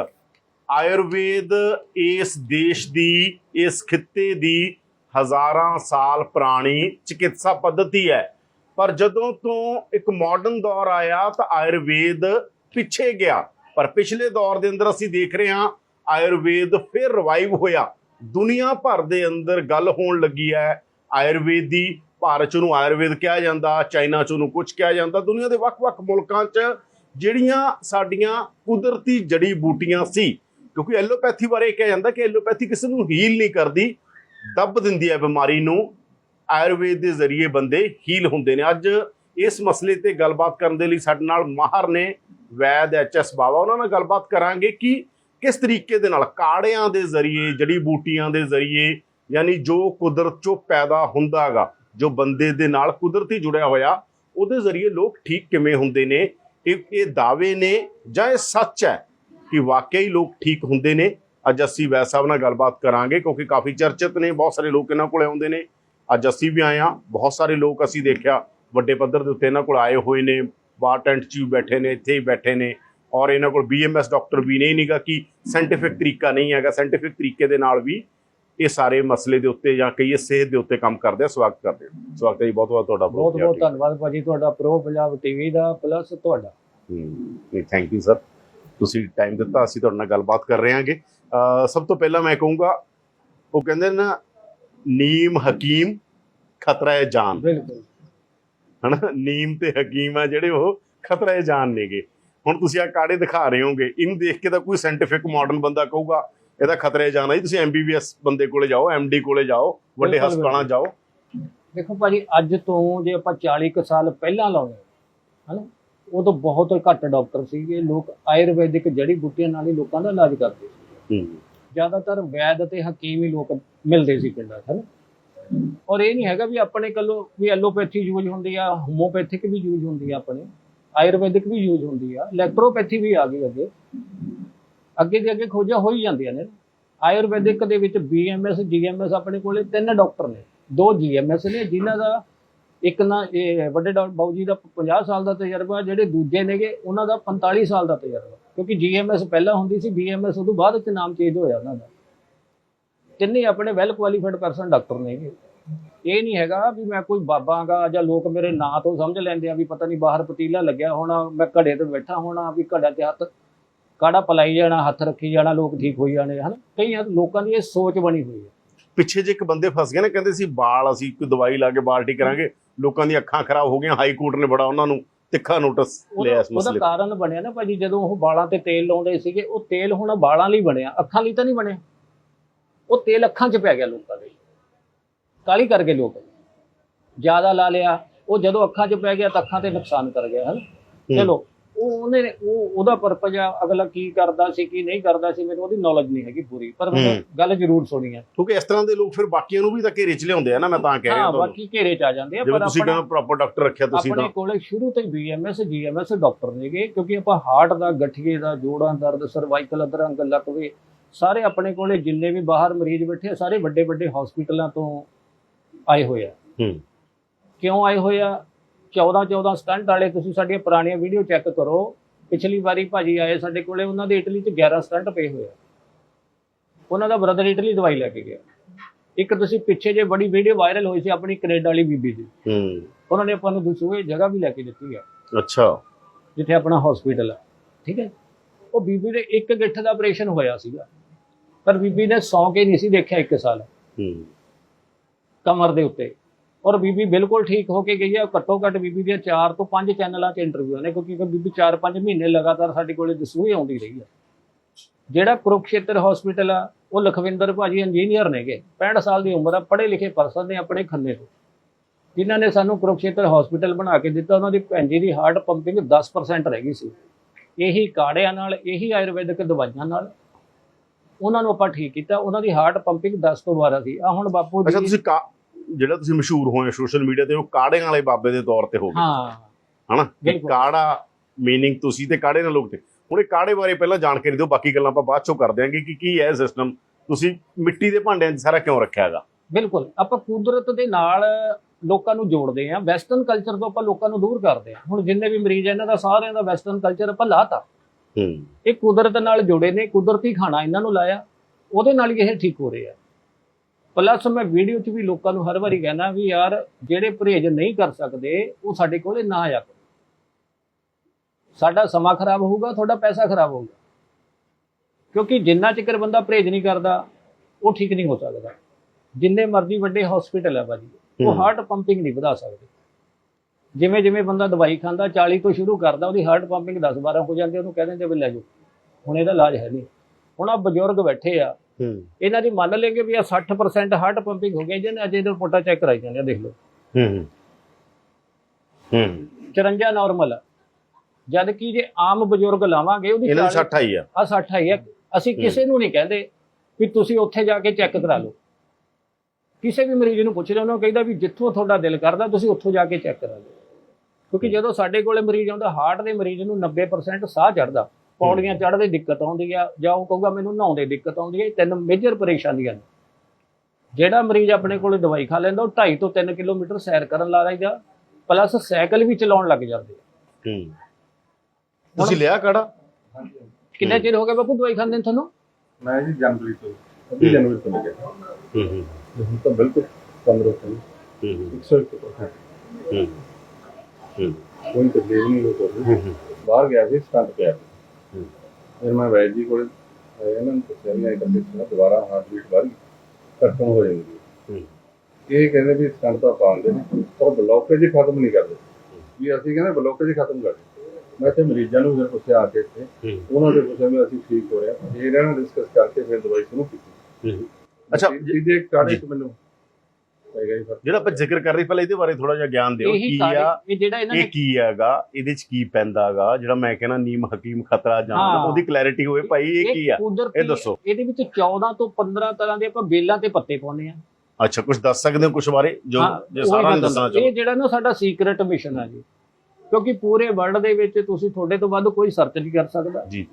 ਆਯੁਰਵੇਦ ਇਸ ਦੇਸ਼ ਦੀ ਇਸ ਖਿੱਤੇ ਦੀ ਹਜ਼ਾਰਾਂ ਸਾਲ ਪੁਰਾਣੀ ਚਿਕਿਤਸਾ ਪੱਧਤੀ ਹੈ। ਪਰ ਜਦੋਂ ਤੋਂ ਇੱਕ ਮਾਡਰਨ ਦੌਰ ਆਇਆ ਤਾਂ ਆਯੁਰਵੇਦ ਪਿੱਛੇ ਗਿਆ। ਪਰ ਪਿਛਲੇ ਦੌਰ ਦੇ ਅੰਦਰ ਅਸੀਂ ਦੇਖ ਰਹੇ ਹਾਂ, ਆਯੁਰਵੇਦ ਫਿਰ ਰਿਵਾਈਵ ਹੋਇਆ। ਦੁਨੀਆ ਭਰ ਦੇ ਅੰਦਰ ਗੱਲ ਹੋਣ ਲੱਗੀ ਹੈ। ਆਯੁਰਵੇਦ ਦੀ ਭਾਰਤ ਚ ਉਹਨੂੰ ਆਯੁਰਵੇਦ ਕਿਹਾ ਜਾਂਦਾ, ਚਾਈਨਾ ਚ ਉਹਨੂੰ ਕੁਝ ਕਿਹਾ ਜਾਂਦਾ। ਦੁਨੀਆ ਦੇ ਵੱਖ-ਵੱਖ ਮੁਲਕਾਂ 'ਚ ਜਿਹੜੀਆਂ ਸਾਡੀਆਂ ਕੁਦਰਤੀ ਜੜੀ ਬੂਟੀਆਂ ਸੀ, ਕਿਉਂਕਿ ਐਲੋਪੈਥੀ ਬਾਰੇ ਇਹ ਕਿਹਾ ਜਾਂਦਾ ਕਿ ਐਲੋਪੈਥੀ ਕਿਸੇ ਨੂੰ ਹੀਲ ਨਹੀਂ ਕਰਦੀ, ਦੱਬ ਦਿੰਦੀ ਹੈ ਬਿਮਾਰੀ ਨੂੰ। ਆਯੁਰਵੇਦ ਦੇ ਜ਼ਰੀਏ ਬੰਦੇ ਹੀਲ ਹੁੰਦੇ ਨੇ। ਅੱਜ ਇਸ ਮਸਲੇ ਤੇ ਗੱਲਬਾਤ ਕਰਨ ਦੇ ਲਈ ਸਾਡੇ ਨਾਲ ਮਾਹਰ ਨੇ ਵੈਦ ਐਚਐਸ ਬਾਵਾ। ਉਹਨਾਂ ਨਾਲ ਗੱਲਬਾਤ ਕਰਾਂਗੇ ਕਿ ਕਿਸ ਤਰੀਕੇ ਦੇ ਨਾਲ ਕਾੜਿਆਂ ਦੇ ਜ਼ਰੀਏ, ਜੜੀ ਬੂਟੀਆਂ ਦੇ ਜ਼ਰੀਏ, ਯਾਨੀ ਜੋ ਕੁਦਰਤ ਚੋਂ ਪੈਦਾ ਹੁੰਦਾਗਾ, ਜੋ ਬੰਦੇ ਦੇ ਨਾਲ ਕੁਦਰਤੀ ਜੁੜਿਆ ਹੋਇਆ, ਉਹਦੇ ਜ਼ਰੀਏ ਲੋਕ ਠੀਕ ਕਿਵੇਂ ਹੁੰਦੇ ਨੇ, ਇਹ ਇਹ ਦਾਅਵੇ ਨੇ ਜਾਂ ਇਹ ਸੱਚ ਹੈ ਕਿ ਵਾਕਈ ਲੋਕ ਠੀਕ ਹੁੰਦੇ ਨੇ? ਅੱਜ ਅਸੀਂ ਵੈਦ ਸਾਹਿਬ ਨਾਲ ਗੱਲਬਾਤ ਕਰਾਂਗੇ ਕਿਉਂਕਿ ਕਾਫੀ ਚਰਚਿਤ ਨੇ, ਬਹੁਤ ਸਾਰੇ ਲੋਕ ਇਹਨਾਂ ਕੋਲ ਆਉਂਦੇ ਨੇ। ਅੱਜ ਅਸੀਂ ਵੀ ਆਏ ਹਾਂ, ਬਹੁਤ ਸਾਰੇ ਲੋਕ ਅਸੀਂ ਦੇਖਿਆ। ਵੱਡੇ ਪੱਧਰ ਦੇ ਉੱਤੇ ਇਹਨਾਂ ਕੋਲ ਆਏ ਹੋਏ ਨੇ ਬਾਰ ਟੈਂਟ 'ਚ ਵੀ ਬੈਠੇ ਨੇ ਇੱਥੇ ਹੀ ਬੈਠੇ ਨੇ ਔਰ ਇਹਨਾਂ ਕੋਲ ਬੀਐਮਐਸ ਡਾਕਟਰ ਵੀ ਨਹੀਂ ਨਹੀਂਗਾ ਕਿ ਸਾਇੰਟੀਫਿਕ ਤਰੀਕਾ ਨਹੀਂ ਹੈਗਾ ਸਾਇੰਟੀਫਿਕ ਤਰੀਕੇ ਦੇ ਨਾਲ ਵੀ ਇਹ ਸਾਰੇ ਮਸਲੇ ਦੇ ਉੱਤੇ ਜਾਂ ਕਈ ਸਿਹਤ ਦੇ ਉੱਤੇ ਕੰਮ ਕਰਦੇ ਆ ਸਵਾਗਤ ਕਰਦੇ ਹਾਂ ਸਵਾਗਤ ਹੈ ਜੀ ਬਹੁਤ ਬਹੁਤ ਤੁਹਾਡਾ ਬਹੁਤ ਬਹੁਤ ਧੰਨਵਾਦ। ਭਾਜੀ ਤੁਹਾਡਾ ਪ੍ਰੋ ਪੰਜਾਬ ਟੀਵੀ ਦਾ ਪਲੱਸ ਤੁਹਾਡਾ। ਨਹੀਂ ਥੈਂਕ ਯੂ ਸਰ ਤੁਸੀਂ ਟਾਈਮ ਦਿੱਤਾ ਅਸੀਂ ਤੁਹਾਡੇ ਨਾਲ ਗੱਲਬਾਤ ਕਰ ਰਹੇ ਹਾਂਗੇ। ਸਭ ਤੋਂ ਪਹਿਲਾਂ ਮੈਂ ਕਹੂੰਗਾ ਉਹ ਕਹਿੰਦੇ ਨਾ ਨੀਮ ਹਕੀਮ ਖਤਰਾ ਹੈ ਜਾਨ। ਬਿਲਕੁਲ। ਹਨਾ? ਨੀਮ ਤੇ ਹਕੀਮ ਆ ਜਿਹੜੇ ਉਹ ਖਤਰਾ ਜਾਨ ਨੇਗੇ। ਹੁਣ ਤੁਸੀਂ ਆ ਕਾੜੇ ਦਿਖਾ ਰਹੇ ਹੋਗੇ ਇਹਨੂੰ ਦੇਖ ਕੇ ਤਾਂ ਕੋਈ ਸਾਇੰਟੀਫਿਕ ਮਾਡਰਨ ਬੰਦਾ ਕਹੂਗਾ ਇਹਦਾ ਖਤਰਾ ਜਾਨ ਹੈ ਜੀ ਤੁਸੀਂ ਐਮਬੀਬੀਐਸ ਬੰਦੇ ਕੋਲੇ ਜਾਓ ਐਮਡੀ ਕੋਲੇ ਜਾਓ ਵੱਡੇ ਹਸਪਤਾਲਾਂ ਜਾਓ। ਦੇਖੋ ਭਾਜੀ ਅੱਜ ਤੋਂ ਜੇ ਆਪਾਂ 40 ਕੁ ਸਾਲ ਪਹਿਲਾਂ ਲਾਉਣੇ ਹਨਾ? ਉਦੋਂ ਬਹੁਤ ਘੱਟ ਡਾਕਟਰ ਸੀਗੇ ਲੋਕ ਆਯੁਰਵੈਦਿਕ ਜੜੀ ਬੂਟੀਆਂ ਨਾਲ ਹੀ ਲੋਕਾਂ ਦਾ ਇਲਾਜ ਕਰਦੇ ਸੀ। ਹੂੰ। ਜ਼ਿਆਦਾਤਰ ਵੈਦ ਅਤੇ ਹਕੀਮ ਹੀ ਲੋਕ ਮਿਲਦੇ ਸੀ ਪਿੰਡਾਂ 'ਚ ਹਨਾ? ਔਰ ਇਹ ਨਹੀਂ ਹੈਗਾ ਵੀ ਆਪਣੇ ਕੱਲੋ ਵੀ ਐਲੋਪੈਥੀ ਯੂਜ਼ ਹੁੰਦੀ ਆ, ਹੋਮੋਪੈਥਿਕ ਵੀ ਯੂਜ਼ ਹੁੰਦੀ ਆ ਆਪਣੇ, ਆਯੁਰਵੈਦਿਕ ਵੀ ਯੂਜ਼ ਹੁੰਦੀ ਆ ਇਲੈਕਟ੍ਰੋਪੈਥੀ ਵੀ ਆ ਗਈ ਅੱਗੇ। ਅੱਗੇ ਦੇ ਅੱਗੇ ਖੋਜਾਂ ਹੋ ਹੀ ਜਾਂਦੀਆਂ ਨੇ। ਆਯੁਰਵੈਦਿਕ ਦੇ ਵਿੱਚ ਬੀਐਮਐਸ ਜੀਐਮਐਸ ਆਪਣੇ ਕੋਲੇ ਤਿੰਨ ਡਾਕਟਰ ਨੇ। ਦੋ ਜੀਐਮਐਸ ਨੇ, ਜਿਨ੍ਹਾਂ ਦਾ ਇੱਕ ਨਾ ਇਹ ਵੱਡੇ ਡਾਕਟਰ ਬਾਊ ਜੀ ਦਾ 50 ਸਾਲ ਦਾ ਤਜਰਬਾ, ਜਿਹੜੇ ਦੂਜੇ ਨੇਗੇ, ਉਹਨਾਂ ਦਾ 45 ਸਾਲ ਦਾ ਤਜਰਬਾ। ਕਿਉਂਕਿ ਜੀਐਮਐਸ ਪਹਿਲਾਂ ਹੁੰਦੀ ਸੀ ਬੀਐਮਐਸ ਉਦੋਂ ਬਾਅਦ ਚ ਨਾਮ ਚੇਂਜ ਹੋਇਆ ਉਹਨਾਂ ਦਾ। ਤਿੰਨੇ ਆਪਣੇ ਵੈਲ ਕੁਆਲੀਫਾਈਡ ਪਰਸਨ ਡਾਕਟਰ ਨੇਗੇ। ਇਹ ਨਹੀਂ ਹੈਗਾ ਵੀ ਮੈਂ ਕੋਈ ਬਾਬਾਗਾ ਜਾਂ ਲੋਕ ਮੇਰੇ ਨਾਂ ਤੋਂ ਸਮਝ ਲੈਂਦੇ ਆ ਵੀ ਪਤਾ ਨਹੀਂ ਬਾਹਰ ਪਤੀਲਾ ਲੱਗਿਆ ਹੋਣਾ ਮੈਂ ਘੜੇ ਤੇ ਬੈਠਾ ਹੋਣਾ ਵੀ ਘੜਾ ਤੇ ਹੱਥ ਕਾੜਾ ਪਲਾਈ ਜਾਣਾ ਹੱਥ ਰੱਖੀ ਜਾਣਾ ਲੋਕ ਠੀਕ ਹੋਈ ਜਾਣੇ ਹਨ? ਕਈ ਲੋਕਾਂ ਦੀ ਇਹ ਸੋਚ ਬਣੀ ਹੋਈ ਹੈ। ਪਿੱਛੇ ਜੇ ਇੱਕ ਬੰਦੇ ਫਸ ਗਏ ਨੇ ਕਹਿੰਦੇ ਸੀ ਬਾਲ ਅਸੀਂ ਕੋਈ ਦਵਾਈ ਲਾ ਕੇ ਬਾਲ ਠੀਕ ਕਰਾਂਗੇ ਲੋਕਾਂ ਦੀਆਂ ਅੱਖਾਂ ਖਰਾਬ ਹੋ ਗਈਆਂ ਹਾਈ ਕੋਰਟ ਨੇ ਬੜਾ ਉਹਨਾਂ ਨੂੰ ਤਿੱਖਾ ਨੋਟਿਸ ਲਿਆ ਇਸ ਮਸਲੇ ਤੇ। ਕਾਰਨ ਬਣਿਆ ਨਾ ਭਾਜੀ ਜਦੋਂ ਉਹ ਵਾਲਾਂ ਤੇ ਤੇਲ ਲਾਉਂਦੇ ਸੀਗੇ ਉਹ ਤੇਲ ਹੁਣ ਵਾਲਾਂ ਲਈ ਬਣਿਆ ਅੱਖਾਂ ਲਈ ਤਾਂ ਨਹੀਂ ਬਣਿਆ ਉਹ ਤੇਲ ਅੱਖਾਂ 'ਚ ਪੈ ਗਿਆ ਲੋਕਾਂ ਦੇ ਕਾਲੀ ਕਰਕੇ ਲੋਕ। ਜ਼ਿਆਦਾ ਲਾ ਲਿਆ ਉਹ ਜਦੋਂ ਅੱਖਾਂ 'ਚ ਪੈ ਗਿਆ ਤਾਂ ਅੱਖਾਂ ਤੇ ਨੁਕਸਾਨ ਕਰ ਗਿਆ ਹਨ? ਚਲੋ ਉਹ ਉਹਨੇ ਉਹ ਉਹਦਾ ਪਰਪਸ ਆ ਅਗਲਾ ਕੀ ਕਰਦਾ ਸੀ ਕੀ ਨਹੀਂ ਕਰਦਾ ਸੀ ਮੈਨੂੰ ਉਹਦੀ ਨੌਲੇਜ ਨਹੀਂ ਹੈਗੀ ਪੂਰੀ। ਪਰ ਮੈਂ। ਗੱਲ ਜ਼ਰੂਰ ਸੁਣੀ ਹੈ ਕਿਉਂਕਿ ਇਸ ਤਰ੍ਹਾਂ ਦੇ ਲੋਕ ਫਿਰ ਬਾਕੀਆਂ ਨੂੰ ਵੀ ਤਾਂ ਘੇਰੇ ਚ ਲਿਆਉਂਦੇ ਆ ਨਾ ਮੈਂ ਤਾਂ ਕਹਿ ਰਿਹਾ ਹਾਂ ਤੁਹਾਨੂੰ। ਬਾਕੀ ਘੇਰੇ 'ਚ ਆ ਜਾਂਦੇ ਆ ਪਰ ਤੁਸੀਂ ਆਪਣਾ ਕਹਿੰਦੇ ਪ੍ਰੋਪਰ ਡਾਕਟਰ ਰੱਖਿਆ ਤੁਸੀਂ ਆਪਣੇ ਤਾਂ। ਕੋਲੇ ਸ਼ੁਰੂ ਤੋਂ ਹੀ ਬੀਐਮਐਸ ਜੀਐਮਐਸ ਡਾਕਟਰ ਨੇਗੇ ਕਿਉਂਕਿ ਆਪਾਂ ਹਾਰਟ ਦਾ ਗਠੀਏ ਦਾ ਜੋੜਾਂ ਦਰਦ ਸਰਵਾਈਕਲ ਅਧਰੰਗ ਲਕਵੇ ਸਾਰੇ ਆਪਣੇ ਕੋਲੇ ਜਿੰਨੇ ਵੀ ਬਾਹਰ ਮਰੀਜ਼ ਬੈਠੇ ਆ ਸਾਰੇ ਵੱਡੇ ਵੱਡੇ ਹਸਪੀਟਲਾਂ ਤੋਂ ਆਏ ਹੋਏ ਆ। ਹੂੰ। ਕਿਉਂ ਆਏ ਹੋਏ ਆ? 14 14 ਸਟੰਟ ਵਾਲੇ ਤੁਸੀਂ ਸਾਡੀਆਂ ਪੁਰਾਣੀਆਂ ਵੀਡੀਓ ਚੈੱਕ ਕਰੋ। ਪਿਛਲੀ ਵਾਰੀ ਭਾਜੀ ਆਏ ਸਾਡੇ ਕੋਲੇ ਉਹਨਾਂ ਦੇ ਇਟਲੀ 'ਚ 11 ਸਟੰਟ ਪਏ ਹੋਏ ਆ। ਉਹਨਾਂ ਦਾ ਬ੍ਰਦਰ ਇਟਲੀ ਦਵਾਈ ਲੈ ਕੇ ਗਿਆ। ਇੱਕ ਤੁਸੀਂ ਪਿੱਛੇ ਜੇ ਬੜੀ ਵੀਡੀਓ ਵਾਇਰਲ ਹੋਈ ਸੀ ਆਪਣੀ ਕੈਨੇਡਾ ਵਾਲੀ ਬੀਬੀ ਦੀ। ਹੂੰ। ਉਹਨਾਂ ਨੇ ਆਪਾਂ ਨੂੰ ਦਸੂਏ ਜਗ੍ਹਾ ਵੀ ਲੈ ਕੇ ਦਿੱਤੀ ਆ। ਅੱਛਾ। ਜਿੱਥੇ ਆਪਣਾ ਹਸਪੀਟਲ ਹੈ ਠੀਕ ਹੈ? ਉਹ ਬੀਬੀ ਦੇ ਇੱਕ ਗਿੱਠ ਦਾ ਆਪਰੇਸ਼ਨ ਹੋਇਆ ਸੀਗਾ। ਪਰ ਬੀਬੀ ਨੇ ਸੌ ਕੇ ਨਹੀਂ ਸੀ ਦੇਖਿਆ ਇੱਕ ਸਾਲ। ਹੂੰ। ਕਮਰ ਦੇ ਉੱਤੇ। ਔਰ ਬੀਬੀ ਬਿਲਕੁਲ ਠੀਕ ਹੋ ਕੇ ਗਈ ਹੈ। ਘੱਟੋ ਘੱਟ ਬੀਬੀ ਦੀਆਂ 4 ਤੋਂ 5 ਚੈਨਲਾਂ 'ਚ ਇੰਟਰਵਿਊ ਨੇ ਕਿਉਂਕਿ ਬੀਬੀ 4-5 ਮਹੀਨੇ ਲਗਾਤਾਰ ਸਾਡੇ ਕੋਲੇ ਦਸੂਏ ਆਉਂਦੀ ਰਹੀ ਹੈ। ਜਿਹੜਾ ਕੁਰੂਕਸ਼ੇਤਰ ਹਸਪੀਟਲ ਆ ਉਹ ਲਖਵਿੰਦਰ ਭਾਜੀ ਇੰਜੀਨੀਅਰ ਨੇਗੇ। 65 ਸਾਲ ਦੀ ਉਮਰ ਆ ਪੜ੍ਹੇ ਲਿਖੇ ਪਰਸਨ ਨੇ ਆਪਣੇ ਖੰਨੇ ਤੋਂ। ਜਿਨ੍ਹਾਂ ਨੇ ਸਾਨੂੰ ਕੁਰੂਕਸ਼ੇਤਰ ਹਸਪੀਟਲ ਬਣਾ ਕੇ ਦਿੱਤਾ ਉਹਨਾਂ ਦੀ ਭੈਣ ਜੀ ਦੀ ਹਾਰਟ ਪੰਪਿੰਗ 10% ਰਹਿ ਗਈ ਸੀ। ਇਹੀ ਕਾੜਿਆਂ ਨਾਲ ਇਹੀ ਆਯੁਰਵੈਦਿਕ ਦਵਾਈਆਂ ਨਾਲ ਉਹਨਾਂ ਨੂੰ ਆਪਾਂ ਠੀਕ ਕੀਤਾ ਉਹਨਾਂ ਦੀ ਹਾਰਟ ਪੰਪਿੰਗ 10 ਤੋਂ 12 ਸੀ। ਆ ਹੁਣ ਬਾਪੂ ਅੱਛਾ ਤੁਸੀਂ ਕਾ- ਜਿਹੜਾ ਤੁਸੀਂ ਮਸ਼ਹੂਰ ਹੋਏ ਸੋਸ਼ਲ ਮੀਡੀਆ ਤੇ ਉਹ ਕਾੜਿਆਂ ਵਾਲੇ ਬਾਬੇ ਦੇ ਤੌਰ ਤੇ ਹੋ ਗਏ। ਹਾਂ। ਹਨਾ? ਕਿ ਬਿਲਕੁਲ। ਕਾੜਾ ਮੀਨਿੰਗ ਤੁਸੀਂ ਤੇ ਕਾੜੇ ਨਾਲ ਲੋਕ ਤੇ। ਹੁਣ ਇਹ ਕਾੜੇ ਬਾਰੇ ਪਹਿਲਾਂ ਜਾਣਕਾਰੀ ਦਿਓ ਬਾਕੀ ਗੱਲਾਂ ਆਪਾਂ ਬਾਅਦ ਚੋਂ ਕਰ ਦਿਆਂਗੇ ਕਿ ਕੀ ਹੈ ਸਿਸਟਮ ਤੁਸੀਂ ਮਿੱਟੀ ਦੇ ਭਾਂਡਿਆਂ 'ਚ ਸਾਰਾ ਕਿਉਂ ਰੱਖਿਆ ਹੈਗਾ? ਬਿਲਕੁਲ। ਆਪਾਂ ਕੁਦਰਤ ਦੇ ਨਾਲ ਲੋਕਾਂ ਨੂੰ ਜੋੜਦੇ ਆ ਵੈਸਟਰਨ ਕਲਚਰ ਤੋਂ ਆਪਾਂ ਲੋਕਾਂ ਨੂੰ ਦੂਰ ਕਰਦੇ ਆ ਹੁਣ ਜਿੰਨੇ ਵੀ ਮਰੀਜ਼ ਆ ਇਹਨਾਂ ਦਾ ਸਾਰਿਆਂ ਦਾ ਵੈਸਟਰਨ ਕਲਚਰ ਆਪਾਂ ਲਾਤਾ। ਇਹ ਕੁਦਰਤ ਨਾਲ ਜੁੜੇ ਨੇ ਕੁਦਰਤੀ ਖਾਣਾ ਇਹਨਾਂ ਨੂੰ ਲਾਇਆ ਉਹਦੇ ਨਾਲ ਹੀ ਇਹ ਠੀਕ ਹੋ ਰਹੇ। ਪਲੱਸ ਮੈਂ ਵੀਡੀਓ 'ਚ ਵੀ ਲੋਕਾਂ ਨੂੰ ਹਰ ਵਾਰੀ ਕਹਿਣਾ ਵੀ ਯਾਰ ਜਿਹੜੇ ਪਰਹੇਜ਼ ਨਹੀਂ ਕਰ ਸਕਦੇ ਉਹ ਸਾਡੇ ਕੋਲੇ ਨਾ ਆਇਆ ਕਰੋ। ਸਾਡਾ ਸਮਾਂ ਖਰਾਬ ਹੋਊਗਾ ਤੁਹਾਡਾ ਪੈਸਾ ਖਰਾਬ ਹੋਊਗਾ। ਕਿਉਂਕਿ ਜਿੰਨਾ ਚਿਰ ਬੰਦਾ ਪਰਹੇਜ਼ ਨਹੀਂ ਕਰਦਾ ਉਹ ਠੀਕ ਨਹੀਂ ਹੋ ਸਕਦਾ। ਜਿੰਨੇ ਮਰਜ਼ੀ ਵੱਡੇ ਹਸਪੀਟਲ ਹੈ ਬਾਜੀ ਉਹ। ਹਾਰਟ ਪੰਪਿੰਗ ਨਹੀਂ ਵਧਾ ਸਕਦੇ। ਜਿਵੇਂ ਜਿਵੇਂ ਬੰਦਾ ਦਵਾਈ ਖਾਂਦਾ 40 ਤੋਂ ਸ਼ੁਰੂ ਕਰਦਾ ਉਹਦੀ ਹਾਰਟ ਪੰਪਿੰਗ 10 12 ਹੋ ਜਾਂਦੀ ਉਹਨੂੰ ਕਹਿ ਦਿੰਦੇ ਵੀ ਲੈ ਜਾਓ। ਹੁਣ ਇਹਦਾ ਇਲਾਜ ਹੈ ਨਹੀਂ। ਹੁਣ ਆ ਬਜ਼ੁਰਗ ਬੈਠੇ ਆ ਇਹਨਾਂ ਦੀ ਮੰਨ ਲੇਗੇ ਵੀ ਆ 60% ਹਾਰਟ ਪੰਪਿੰਗ ਹੋ ਗਿਆ ਜਿਹਨੇ ਅਜੇ ਇਹਦਾ ਰਿਪੋਰਟਾਂ ਚੈੱਕ ਕਰਾਈ ਜਾਂਦੇ ਆ ਦੇਖ ਲਓ। ਹੂੰ ਹੂੰ। 54 ਨਾਰਮਲ ਆ। ਜਦ ਕਿ ਜੇ ਆਮ ਬਜ਼ੁਰਗ ਲਾਵਾਂਗੇ ਉਹਦੀ ਇਹਨਾਂ ਦੀ 60 ਆਈ ਆ। ਆ 60 ਆਈ ਆ। ਅਸੀਂ ਕਿਸੇ ਨੂੰ ਨਹੀਂ ਕਹਿੰਦੇ ਵੀ ਤੁਸੀਂ ਉੱਥੇ ਜਾ ਕੇ ਚੈੱਕ ਕਰਾ ਲਓ। ਕਿਸੇ ਵੀ ਮਰੀਜ਼ ਨੂੰ ਪੁੱਛ ਲਓ ਉਹਨਾਂ ਨੂੰ ਕਹਿੰਦਾ ਵੀ ਜਿੱਥੋਂ ਤੁਹਾਡਾ ਦਿਲ ਕਰਦਾ ਤੁਸੀਂ ਉੱਥੋਂ ਜਾ ਕੇ ਚੈੱਕ ਕਰਾ ਲਓ। ਕਿਉਂਕਿ ਜਦੋਂ ਸਾਡੇ ਕੋਲੇ ਮਰੀਜ਼ ਆਉਂਦਾ ਹਾਰਟ ਦੇ ਮਰੀਜ਼ ਨੂੰ 90% ਸਾਹ ਚੜਦਾ ਪੌੜੀਆਂ ਚੜ੍ਹਦੇ ਦਿੱਕਤ ਆਉਂਦੀ ਆ ਜਾਂ ਉਹ ਕਹੂਗਾ ਮੈਨੂੰ ਨਹਾਉਂਦੇ ਦਿੱਕਤ ਆਉਂਦੀ ਹੈ ਇਹ ਤਿੰਨ ਮੇਜਰ ਪਰੇਸ਼ਾਨੀਆਂ ਨੇ। ਜਿਹੜਾ ਮਰੀਜ਼ ਆਪਣੇ ਕੋਲੇ ਦਵਾਈ ਖਾ ਲੈਂਦਾ ਉਹ 2.5 ਤੋਂ 3 ਕਿਲੋਮੀਟਰ ਸੈਰ ਕਰਨ ਲਾ ਲੈਂਦਾ ਪਲੱਸ ਸਾਈਕਲ ਵੀ ਚਲਾਉਣ ਲੱਗ ਜਾਂਦੇ ਆ। ਹੂੰ। ਤੁਸੀਂ ਲਿਆ ਕਾੜਾ? ਕਿੰਨਾ ਚਿਰ ਹੋ ਗਿਆ ਬਾਪੂ ਦਵਾਈ ਖਾਂਦੇ ਨੂੰ ਤੁਹਾਨੂੰ? ਮੈਂ ਜੀ ਜਨਵਰੀ ਤੋਂ ਅੱਧੀ ਜਨਵਰੀ ਤੋਂ ਲੱਗਿਆ ਹੂੰ ਹੂੰ। ਤੇ ਬਿਲਕੁਲ ਤੰਦਰੁਸਤ ਹਾਂ ਹੂੰ। ਹੂੰ 101% ਹੂੰ ਹੂੰ। ਕੋਈ ਤਕਲੀਫ ਨਹੀਂ ਹੋ ਰਹੀ ਹੂੰ ਹੂੰ। ਬਾਹਰ ਗਿਆ ਸੀ ਸਟੰਟ ਪਿਆ ਸੀ। ਫਿਰ ਮੈਂ ਵੈਦ ਜੀ ਕੋਲ ਆਇਆ ਇਹਨਾਂ ਨੂੰ ਪੁੱਛਿਆ ਵੀ ਇਹ ਕੰਡੀਸ਼ਨ ਦੁਬਾਰਾ ਹਾਰਟ ਬੀਟ ਵੱਧ ਘਟਣ ਹੋ ਜਾਂਦੀ। ਇਹ ਕਹਿੰਦੇ ਵੀ ਸਟੰਟ ਤਾਂ ਪਾਉਂਦੇ ਨੇ ਪਰ ਬਲੌਕੇਜ ਹੀ ਖਤਮ ਨਹੀਂ ਕਰਦੇ। ਵੀ ਅਸੀਂ ਕਹਿੰਦੇ ਬਲੌਕੇਜ ਹੀ ਖਤਮ ਕਰ। ਮੈਂ ਤੇ ਮਰੀਜ਼ਾਂ ਨੂੰ ਫਿਰ ਪੁੱਛਿਆ ਆ ਕੇ ਇੱਥੇ ਉਹਨਾਂ ਦੇ ਪੁੱਛਿਆ ਵੀ ਅਸੀਂ ਠੀਕ ਹੋ ਰਹੇ ਇਹਨਾਂ ਨਾਲ ਡਿਸਕਸ ਕਰਕੇ ਫਿਰ ਦਵਾਈ ਸ਼ੁਰੂ ਕੀਤੀ। ਅੱਛਾ, ਜਿਹਦੇ ਕਾੜੇ ਮੈਨੂੰ ਹੀ ਫ਼ਰਕ। ਜਿਹੜਾ ਆਪਾਂ ਜ਼ਿਕਰ ਕਰ ਰਹੇ ਪਹਿਲਾਂ ਇਹਦੇ ਬਾਰੇ ਥੋੜਾ ਜਿਹਾ ਗਿਆਨ ਦਿਓ ਇਹੀ ਕੀ ਆ ਇਹ ਜਿਹੜਾ ਇਹਨਾਂ ਇਹ ਨੇ ਕੀ ਹੈਗਾ ਇਹਦੇ ਚ ਕੀ ਪੈਂਦਾ ਹੈਗਾ ਜਿਹੜਾ ਮੈਂ ਕਹਿੰਦਾ ਨੀਮ ਹਕੀਮ ਖਤਰਾ ਜਾਨ ਹਾਂ। ਉਹਦੀ ਕਲੈਰਿਟੀ ਹੋਵੇ ਭਾਈ ਇਹ ਕੀ ਆ? ਕੁਦਰਤੀ ਇਹ ਦੱਸੋ। ਇਹਦੇ ਵਿੱਚ 14 ਤੋਂ 15 ਤਰ੍ਹਾਂ ਦੇ ਆਪਾਂ ਬੇਲਾਂ ਤੇ ਪੱਤੇ ਪਾਉਂਦੇ ਆ ਅੱਛਾ ਕੁਝ ਦੱਸ ਸਕਦੇ ਹੋ ਕੁਝ ਬਾਰੇ? ਜੋ ਹਾਂ, ਜੇ ਉਹੀ ਸਾਰਾ ਮੈਂ ਨਹੀਂ ਦੱਸਣਾ ਦੱਸਦਾ। ਚਾਹੋ ਇਹ ਜਿਹੜਾ ਨਾ ਸਾਡਾ ਸੀਕ੍ਰੇਟ ਮਿਸ਼ਨ ਆ ਜੀ। ਕਿਉਂਕਿ ਪੂਰੇ ਵਰਲਡ ਦੇ ਵਿੱਚ ਤੁਸੀਂ ਤੁਹਾਡੇ ਤੋਂ ਵੱਧ ਕੋਈ ਸਰਚ ਨਹੀਂ ਕਰ ਸਕਦਾ। ਜੀ।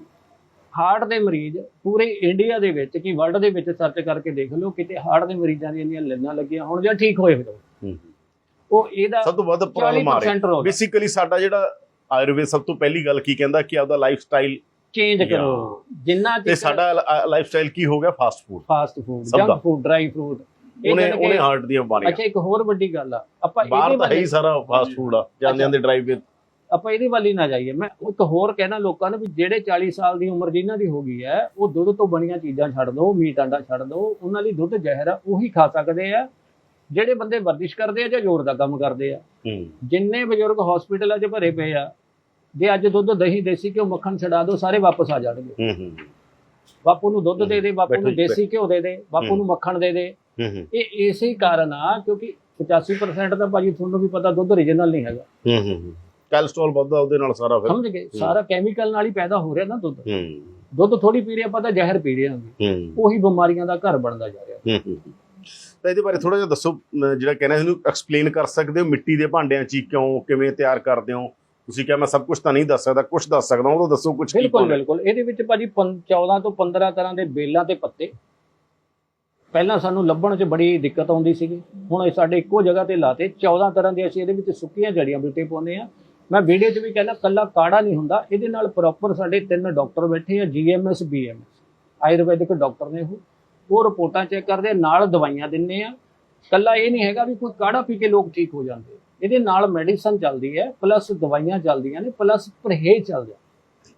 ਹਾਰਟ ਦੇ ਮਰੀਜ਼ ਪੂਰੇ ਇੰਡੀਆ ਦੇ ਵਿੱਚ ਕੀ ਵਰਲਡ ਦੇ ਵਿੱਚ ਸਰਚ ਕਰਕੇ ਦੇਖ ਲਓ ਕਿਤੇ ਹਾਰਟ ਦੇ ਮਰੀਜ਼ਾਂ ਦੀਆਂ ਇੰਨੀਆਂ ਲਾਈਨਾਂ ਲੱਗੀਆਂ ਹੁਣ ਜਾਂ ਠੀਕ ਹੋਏ ਹੋਏ ਹੂੰ। ਉਹ ਇਹਦਾ ਸਭ ਤੋਂ ਵੱਧ ਪ੍ਰੋਬਲਮ ਆ ਰਹੀ 40% ਰੋਗ ਬੇਸਿਕਲੀ ਸਾਡਾ ਜਿਹੜਾ ਆਯੁਰਵੇਦ ਸਭ ਤੋਂ ਪਹਿਲੀ ਗੱਲ ਕੀ ਕਹਿੰਦਾ ਕਿ ਆਪਦਾ ਲਾਈਫ ਸਟਾਈਲ ਚੇਂਜ ਕਰੋ। ਜਿੰਨਾ ਤੇ ਸਾਡਾ ਲਾਈਫ ਸਟਾਈਲ ਕੀ ਹੋ ਗਿਆ? Fast food fast food. Junk food dry fruit ਉਹਨੇ ਉਹਨੇ ਹਾਰਟ ਦੀਆਂ ਬਿਮਾਰੀਆਂ। ਅੱਛਾ ਇੱਕ ਹੋਰ ਵੱਡੀ ਗੱਲ ਆ। ਆਪਾਂ ਇਹਦੇ ਤਾਂ ਹੈ ਹੀ ਸਾਰਾ ਫਾਸਟ ਫੂਡ ਆ। ਜਾਂਦੇ ਜਾਂਦੇ ਡਰਾਈਵ ਆਪਾਂ ਇਹਦੇ ਵੱਲ ਹੀ ਨਾ ਜਾਈਏ। ਮੈਂ ਇੱਕ ਹੋਰ ਕਹਿਣਾ ਲੋਕਾਂ ਨੂੰ ਵੀ ਜਿਹੜੇ 40 ਸਾਲ ਦੀ ਉਮਰ ਜਿਨ੍ਹਾਂ ਦੀ ਹੋ ਗਈ ਹੈ ਉਹ ਦੁੱਧ ਤੋਂ ਬਣੀਆਂ ਚੀਜ਼ਾਂ ਛੱਡ ਦਿਓ ਮੀਟ ਆਂਡਾ ਛੱਡ ਦਿਓ ਉਹਨਾਂ ਲਈ ਦੁੱਧ ਜ਼ਹਿਰ ਆ ਉਹੀ ਖਾ ਸਕਦੇ ਆ। ਜਿਹੜੇ ਬੰਦੇ ਵਰਜਿਸ਼ ਕਰਦੇ ਆ ਜਾਂ ਜ਼ੋਰ ਦਾ ਕੰਮ ਕਰਦੇ ਆ। ਜਿੰਨੇ ਬਜ਼ੁਰਗ ਹਸਪੀਟਲਾਂ 'ਚ ਭਰੇ ਪਏ ਆ ਜੇ ਅੱਜ ਦੁੱਧ ਦਹੀਂ ਦੇਸੀ ਘਿਓ ਮੱਖਣ ਛਡਾ ਦਿਓ ਸਾਰੇ ਵਾਪਸ ਆ ਜਾਣਗੇ। ਹੂੰ ਹੂੰ ਬਾਪੂ ਨੂੰ ਦੁੱਧ ਦੇ ਦੇ ਬਾਪੂ ਨੂੰ ਦੇਸੀ ਘਿਓ ਦੇ ਦੇ ਬਾਪੂ। ਨੂੰ ਮੱਖਣ ਦੇ ਦੇ। ਇਹ ਇਸੇ ਹੀ ਕਾਰਨ ਆ ਕਿਉਂਕਿ 85% ਤਾਂ ਭਾਜੀ ਤੁਹਾਨੂੰ ਵੀ ਪਤਾ ਦੁੱਧ ਓਰੀਜਨਲ ਨਹੀਂ ਹੈਗਾ। ਹੂੰ ਹੂੰ। ਕੈਲਸਟ੍ਰੋਲ ਵੱਧਦਾ ਉਹਦੇ ਨਾਲ ਸਾਰਾ ਫਿਰ। ਸਮਝ ਗਏ? ਸਾਰਾ ਕੈਮੀਕਲ ਨਾਲ ਹੀ ਪੈਦਾ ਹੋ ਰਿਹਾ ਨਾ ਦੁੱਧ। ਹੂੰ। ਦੁੱਧ ਥੋੜੀ ਪੀ ਰਹੇ ਆਪਾਂ ਤਾਂ ਜ਼ਹਿਰ ਪੀ ਰਹੇ ਹਾਂ। ਉਹੀ ਬਿਮਾਰੀਆਂ ਦਾ ਘਰ ਬਣਦਾ ਜਾ ਰਿਹਾ। ਤਾਂ ਇਹਦੇ ਬਾਰੇ ਥੋੜਾ ਜਿਹਾ ਦੱਸੋ ਜਿਹੜਾ ਕਹਿੰਦਾ ਇਹਨੂੰ ਐਕਸਪਲੇਨ ਕਰ ਸਕਦੇ ਹੋ? ਮਿੱਟੀ ਦੇ ਭਾਂਡਿਆਂ 'ਚ ਕਿਉਂ ਕਿਵੇਂ ਤਿਆਰ ਕਰਦੇ ਹੋ? ਤੁਸੀਂ ਕਿਹਾ ਮੈਂ ਸਭ ਕੁਝ ਤਾਂ ਨਹੀਂ ਦੱਸ ਸਕਦਾ ਕੁਝ ਦੱਸ ਸਕਦਾ ਉਹ ਤਾਂ ਦੱਸੋ ਕੁਝ ਬਿਲਕੁਲ। ਬਿਲਕੁਲ। ਇਹਦੇ ਵਿੱਚ ਭਾਜੀ ਪੰ- 14 ਤੋਂ 15 ਤਰ੍ਹਾਂ ਦੇ ਬੇਲਾਂ ਤੇ ਪੱਤੇ। ਪਹਿਲਾਂ ਸਾਨੂੰ ਲੱਭਣ 'ਚ ਬੜੀ ਦਿੱਕਤ ਆਉਂਦੀ ਸੀਗੀ। ਹੁਣ ਸਾਡੇ ਇੱਕੋ ਜਗ੍ਹਾ ਤੇ ਲਾਤੇ। 14 ਤਰ੍ਹਾਂ ਦੇ ਅਸੀਂ ਇਹਦੇ ਵਿੱਚ ਸੁੱਕੀਆਂ ਜੜੀਆਂ ਬੂਟੇ ਪਾਉਂਦੇ ਆ ਮੈਂ ਵੀਡੀਓ 'ਚ ਵੀ ਕਹਿੰਦਾ ਕੱਲਾ ਕਾੜਾ ਨਹੀਂ ਹੁੰਦਾ। ਇਹਦੇ ਨਾਲ ਪ੍ਰੋਪਰ ਸਾਡੇ ਤਿੰਨ ਡਾਕਟਰ ਬੈਠੇ ਆ ਜੀਐਮਐਸ ਬੀਐਮਐਸ ਆਯੁਰਵੈਦਿਕ ਡਾਕਟਰ ਨੇ ਉਹ। ਉਹ ਰਿਪੋਰਟਾਂ ਚੈੱਕ ਕਰਦੇ ਨਾਲ ਦਵਾਈਆਂ ਦਿੰਨੇ ਆ। ਕੱਲਾ ਇਹ ਨਹੀਂ ਹੈਗਾ ਵੀ ਕੋਈ ਕਾੜਾ ਪੀ ਕੇ ਲੋਕ ਠੀਕ ਹੋ ਜਾਂਦੇ। ਇਹਦੇ ਨਾਲ ਮੈਡੀਸਨ ਚੱਲਦੀ ਹੈ ਪਲੱਸ ਦਵਾਈਆਂ ਚੱਲਦੀਆਂ ਨੇ ਪਲੱਸ ਪਰਹੇਜ਼ ਚੱਲਦਾ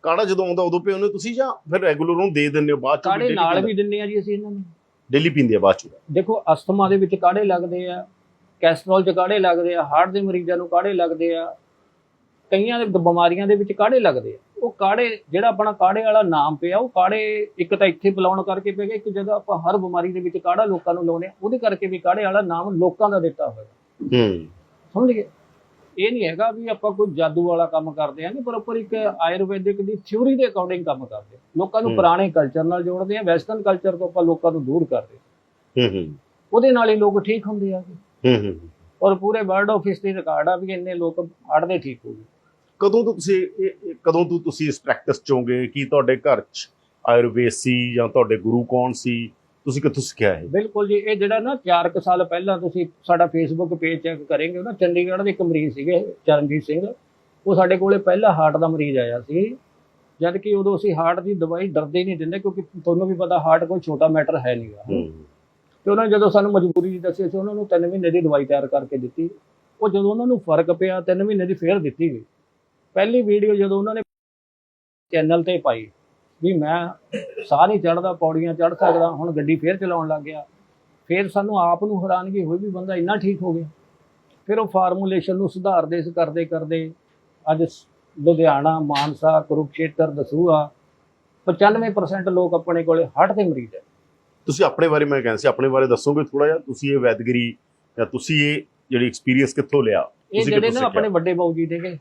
ਕਾੜਾ ਜਦੋਂ ਆਉਂਦਾ ਉਦੋਂ ਪਿਓ ਨੇ ਤੁਸੀਂ ਜਾਂ ਫਿਰ ਰੈਗੂਲਰ ਉਹਨੂੰ ਦੇ ਦਿੰਦੇ ਹੋ ਬਾਅਦ ਚ ਕਾੜੇ ਨਾਲ ਵੀ ਦਿੰਨੇ ਆ ਜੀ ਅਸੀਂ ਇਹਨਾਂ ਨੂੰ। ਡੇਲੀ ਪੀਂਦੇ ਆ ਬਾਅਦ ਚ। ਦੇਖੋ ਅਸਥਮਾ ਦੇ ਵਿੱਚ ਕਾੜੇ ਲੱਗਦੇ ਆ ਕੈਸਟਰੋਲ 'ਚ ਕਾੜੇ ਲੱਗਦੇ ਆ ਹਾਰਟ ਦੇ ਮਰੀਜ਼ਾਂ ਨੂੰ ਕਾੜੇ ਲੱਗਦੇ ਆ ਕਈਆਂ ਦੇ ਬਿਮਾਰੀਆਂ ਦੇ ਵਿੱਚ ਕਾੜੇ ਲੱਗਦੇ ਆ। ਉਹ ਕਾੜੇ ਜਿਹੜਾ ਆਪਣਾ ਕਾੜੇ ਵਾਲਾ ਨਾਮ ਪਿਆ ਉਹ ਕਾੜੇ ਇੱਕ ਤਾਂ ਇੱਥੇ ਬੁਲਾਉਣ ਕਰਕੇ ਪਿਆ ਗਿਆ, ਇੱਕ ਜਗ੍ਹਾ ਆਪਾਂ ਹਰ ਬਿਮਾਰੀ ਦੇ ਵਿੱਚ ਕਾੜਾ ਲੋਕਾਂ ਨੂੰ ਲਾਉਂਦੇ ਆ। ਉਹਦੇ ਕਰਕੇ ਵੀ ਕਾੜੇ ਵਾਲਾ ਨਾਮ ਲੋਕਾਂ ਦਾ ਦਿੱਤਾ ਹੋਇਆ। ਹੂੰ। ਸਮਝ ਗਏ? ਇਹ ਨਹੀਂ ਹੈਗਾ ਵੀ ਆਪਾਂ ਕੋਈ ਜਾਦੂ ਵਾਲਾ ਕੰਮ ਕਰਦੇ ਆ ਨਹੀਂ ਪਰ ਉੱਪਰ ਇੱਕ ਆਯੁਰਵੈਦਿਕ ਦੀ ਥਿਊਰੀ ਦੇ ਅਕੋਰਡਿੰਗ ਕੰਮ ਕਰਦੇ ਆ। ਲੋਕਾਂ ਨੂੰ। ਪੁਰਾਣੇ ਕਲਚਰ ਨਾਲ ਜੋੜਦੇ ਆ ਵੈਸਟਰਨ ਕਲਚਰ ਤੋਂ ਆਪਾਂ ਲੋਕਾਂ ਨੂੰ ਦੂਰ ਕਰਦੇ ਹੂੰ ਹੂੰ। ਉਹਦੇ ਨਾਲ ਹੀ ਲੋਕ ਠੀਕ ਹੁੰਦੇ ਆ। ਹੂੰ ਹੂੰ। ਔਰ ਪੂਰੇ ਵਰਲਡ ਆਫ ਹਿਸਟਰੀ ਰਿਕਾਰਡ ਆ ਵੀ ਇੰਨੇ ਲੋਕ ਹੜਦੇ ਠੀਕ ਹੋ ਗਏ। ਕਦੋਂ ਤੋਂ ਤੁਸੀਂ ਇਹ- ਇਹ- ਕਦੋਂ ਤੋਂ ਤੁਸੀਂ ਇਸ ਪ੍ਰੈਕਟਿਸ ਚੋਂਗੇ ਕੀ ਤੁਹਾਡੇ ਘਰ ਚ ਆਯੁਰਵੇਦ ਸੀ ਜਾਂ ਤੁਹਾਡੇ ਗੁਰੂ ਕੌਣ ਸੀ? ਤੁਸੀਂ ਕਿੱਥੋਂ ਸਿੱਖਿਆ ਇਹ? ਬਿਲਕੁਲ ਜੀ ਇਹ ਜਿਹੜਾ ਨਾ 4 ਕੁ ਸਾਲ ਪਹਿਲਾਂ ਤੁਸੀਂ ਸਾਡਾ ਫੇਸਬੁੱਕ ਪੇਜ ਚੈੱਕ ਕਰੇਂਗੇ ਨਾ ਚੰਡੀਗੜ੍ਹ ਦੇ ਇੱਕ ਮਰੀਜ਼ ਸੀਗੇ ਚਰਨਜੀਤ ਸਿੰਘ। ਉਹ ਸਾਡੇ ਕੋਲੇ ਪਹਿਲਾ ਹਾਰਟ ਦਾ ਮਰੀਜ਼ ਆਇਆ ਸੀ। ਜਦ ਕਿ ਉਦੋਂ ਅਸੀਂ ਹਾਰਟ ਦੀ ਦਵਾਈ ਡਰਦੇ ਨਹੀਂ ਦਿੰਦੇ ਕਿਉਂਕਿ ਤੁਹਾਨੂੰ ਵੀ ਪਤਾ ਹਾਰਟ ਕੋਈ ਛੋਟਾ ਮੈਟਰ ਹੈ ਨਹੀਂਗਾ ਹੂੰ। ਤੇ ਉਹਨਾਂ ਨੇ ਜਦੋਂ ਸਾਨੂੰ ਮਜਬੂਰੀ ਦੀ ਦੱਸੀ ਅਸੀਂ ਉਹਨਾਂ ਨੂੰ 3 ਮਹੀਨੇ ਦੀ ਦਵਾਈ ਤਿਆਰ ਕਰਕੇ ਦਿੱਤੀ। ਉਹ ਜਦੋਂ ਉਹਨਾਂ ਨੂੰ ਫ਼ਰਕ ਪਿਆ 3 ਮਹੀਨੇ ਦੀ ਫੇਰ ਦਿੱਤੀ ਗਈ। ਪਹਿਲੀ ਵੀਡੀਓ ਜਦੋਂ ਉਹਨਾਂ ਨੇ ਚੈਨਲ ਤੇ ਪਾਈ ਵੀ ਮੈਂ ਸਾਹ ਨਹੀਂ ਚੜਦਾ ਪੌੜੀਆਂ ਚੜ ਸਕਦਾ ਹੁਣ ਗੱਡੀ ਫੇਰ ਚਲਾਉਣ ਲੱਗ ਗਿਆ। ਫੇਰ ਸਾਨੂੰ ਆਪ ਨੂੰ ਹੈਰਾਨਗੀ ਹੋਈ ਵੀ ਬੰਦਾ ਇੰਨਾ ਠੀਕ ਹੋ ਗਿਆ। ਫਿਰ ਉਹ ਫਾਰਮੂਲੇਸ਼ਨ ਨੂੰ ਸੁਧਾਰਦੇ ਕਰਦੇ ਕਰਦੇ ਅੱਜ ਲੁਧਿਆਣਾ ਮਾਨਸਾ ਕੁਰੂਕਸ਼ੇਤਰ ਦਸੂਹਾ 95% ਲੋਕ ਆਪਣੇ ਕੋਲੇ ਹੱਟ ਦੇ ਮਰੀਜ਼ ਹੈ। ਤੁਸੀਂ ਆਪਣੇ ਬਾਰੇ ਮੈਂ ਕਹਿੰਦਾ ਸੀ ਆਪਣੇ ਬਾਰੇ ਦੱਸੋਗੇ ਥੋੜਾ ਜਿਹਾ? ਤੁਸੀਂ ਇਹ ਵੈਦਗਰੀ ਜਾਂ ਤੁਸੀਂ ਇਹ ਜਿਹੜੀ ਐਕਸਪੀਰੀਅੰਸ ਕਿੱਥੋਂ ਲਿਆ? ਇਹ ਤੁਸੀਂ ਜਿਹੜੇ ਨਾ ਆਪਣੇ ਵੱਡੇ ਬਾਊ ਜੀ ਦੇਗੇ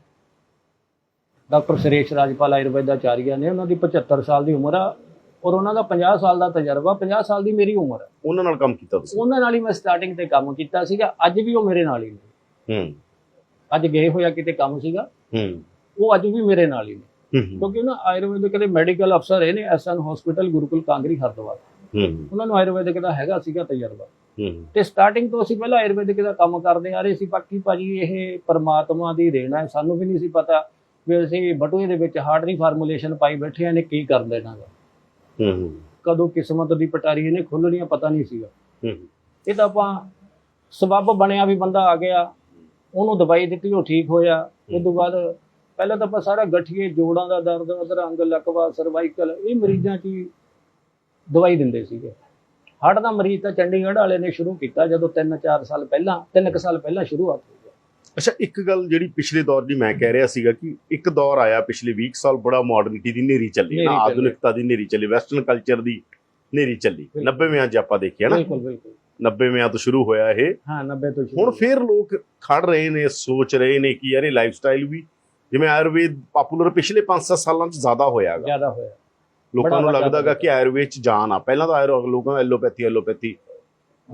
ਡਾਕਟਰ ਸੁਰੇਸ਼ ਰਾਜਪਾਲ ਆਯੁਰਵੈਦਾਚਾਰੀਆ ਨੇ ਉਹਨਾਂ ਦੀ 75 ਸਾਲ ਦੀ ਉਮਰ ਆ ਔਰ ਉਹਨਾਂ ਦਾ 50 ਸਾਲ ਦਾ ਤਜਰਬਾ 50 ਸਾਲ ਦੀ ਮੇਰੀ ਉਮਰ ਹੈ ਉਹਨਾਂ ਨਾਲ ਕੰਮ ਕੀਤਾ ਤੁਸੀਂ? ਉਹਨਾਂ ਨਾਲ ਹੀ ਮੈਂ ਸਟਾਰਟਿੰਗ ਤੇ ਕੰਮ ਕੀਤਾ ਸੀਗਾ ਅੱਜ ਵੀ ਉਹ ਮੇਰੇ ਨਾਲ ਹੀ ਨੇ। ਹੂੰ। ਅੱਜ ਗਏ ਹੋਇਆ ਕਿਤੇ ਕੰਮ ਸੀਗਾ। ਹੂੰ। ਉਹ ਅੱਜ ਵੀ ਮੇਰੇ ਨਾਲ ਹੀ ਨੇ। ਕਿਉਂਕਿ ਉਹਨਾਂ ਆਯੁਰਵੈਦਿਕ ਦੇ ਮੈਡੀਕਲ ਅਫਸਰ ਇਹ ਨੇ ਐਸਐਨ ਹਸਪੀਟਲ ਗੁਰੂਕੁਲ ਕਾਂਗਰੀ ਹਰਦਵਾਰ ਹੂੰ। ਉਹਨਾਂ ਨੂੰ ਆਯੁਰਵੈਦਿਕ ਦਾ ਹੈਗਾ ਸੀਗਾ ਤਜਰਬਾ। ਹੂੰ। ਤੇ ਸਟਾਰਟਿੰਗ ਤੋਂ ਅਸੀਂ ਪਹਿਲਾਂ ਆਯੁਰਵੈਦਿਕ ਦਾ ਕੰਮ ਕਰਦੇ ਆ ਰਹੇ ਸੀ। ਬਾਕੀ ਭਾਜੀ ਇਹ ਪਰਮਾਤਮਾ ਦੀ ਦੇਣ ਹੈ ਸਾਨੂੰ ਵੀ ਨਹੀਂ ਸੀ ਪਤਾ। ਵੀ ਅਸੀਂ ਬਟੂਏ ਦੇ ਵਿੱਚ ਹਾਰਟ ਦੀ ਫਾਰਮੂਲੇਸ਼ਨ ਪਾਈ ਬੈਠੇ ਆ ਨੇ ਕੀ ਕਰ ਦੇਣਾ ਗਾ? ਹੂੰ ਹੂੰ। ਕਦੋਂ ਕਿਸਮਤ ਦੀ ਪਟਾਰੀ ਇਹਨੇ ਖੁੱਲਣੀ ਆ ਪਤਾ ਨਹੀਂ ਸੀਗਾ। ਹੂੰ ਇਹ ਤਾਂ ਆਪਾਂ ਸਬੱਬ ਬਣਿਆ ਵੀ ਬੰਦਾ ਆ ਗਿਆ ਉਹਨੂੰ ਦਵਾਈ ਦਿੱਤੀ ਉਹ ਠੀਕ ਹੋਇਆ। ਉਸ ਤੋਂ ਬਾਅਦ ਪਹਿਲਾਂ ਤਾਂ ਆਪਾਂ ਸਾਰਾ ਗਠੀਏ ਜੋੜਾਂ ਦਾ ਦਰਦ ਅਧਰੰਗ ਲਕਵਾ ਸਰਵਾਈਕਲ ਇਹ ਮਰੀਜ਼ਾਂ 'ਚ ਦਵਾਈ ਦਿੰਦੇ ਸੀਗੇ। ਹੜ੍ਹ ਦਾ ਮਰੀਜ਼ ਤਾਂ ਚੰਡੀਗੜ੍ਹ ਵਾਲੇ ਨੇ ਸ਼ੁਰੂ ਕੀਤਾ ਜਦੋਂ 3-4 ਸਾਲ ਪਹਿਲਾਂ 3 ਸਾਲ ਪਹਿਲਾਂ ਸ਼ੁਰੂਆਤ ਹੋਈ। ਅੱਛਾ ਇੱਕ ਗੱਲ ਜਿਹੜੀ ਪਿਛਲੇ ਦੌਰ ਦੀ ਮੈਂ ਕਹਿ ਰਿਹਾ ਸੀਗਾ ਕਿ ਇੱਕ ਦੌਰ ਆਇਆ ਪਿਛਲੇ 20 ਸਾਲ ਬੜਾ ਮਾਡਰਨਿਟੀ ਦੀ ਨੇਰੀ ਚੱਲੀ ਨਾ। ਆਧੁਨਿਕਤਾ ਦੀ ਨੇਰੀ ਚੱਲੀ ਵੈਸਟਰਨ ਕਲਚਰ ਦੀ ਨੇਰੀ ਚੱਲੀ। ਬਿਲਕੁਲ। 90ਵਿਆਂ 'ਚ ਆਪਾਂ ਦੇਖਿਆ ਨਾ। ਬਿਲਕੁਲ ਬਿਲਕੁਲ। 90ਵਿਆਂ ਤੋਂ ਸ਼ੁਰੂ ਹੋਇਆ ਇਹ। ਹਾਂ 90 ਤੋਂ ਹੁਣ ਫੇਰ ਲੋਕ ਖੜ ਰਹੇ ਨੇ ਸੋਚ ਰਹੇ ਨੇ ਕਿ ਯਾਰ ਇਹ ਲਾਈਫ ਸਟਾਈਲ ਵੀ ਜਿਵੇਂ ਆਯੁਰਵੇਦ ਪਪੂਲਰ ਪਿਛਲੇ 5-7 ਸਾਲਾਂ 'ਚ ਜ਼ਿਆਦਾ ਹੋਇਆਗਾ ਜ਼ਿਆਦਾ ਹੋਇਆ। ਲੋਕਾਂ ਨੂੰ ਲੱਗਦਾਗਾ ਕਿ ਆਯੁਰਵੇਦ 'ਚ ਜਾਨ ਆ। ਪਹਿਲਾਂ ਤਾਂ ਆਯੁਰ ਲੋਕਾਂ ਐਲੋਪੈਥੀ ਐਲੋਪੈਥੀ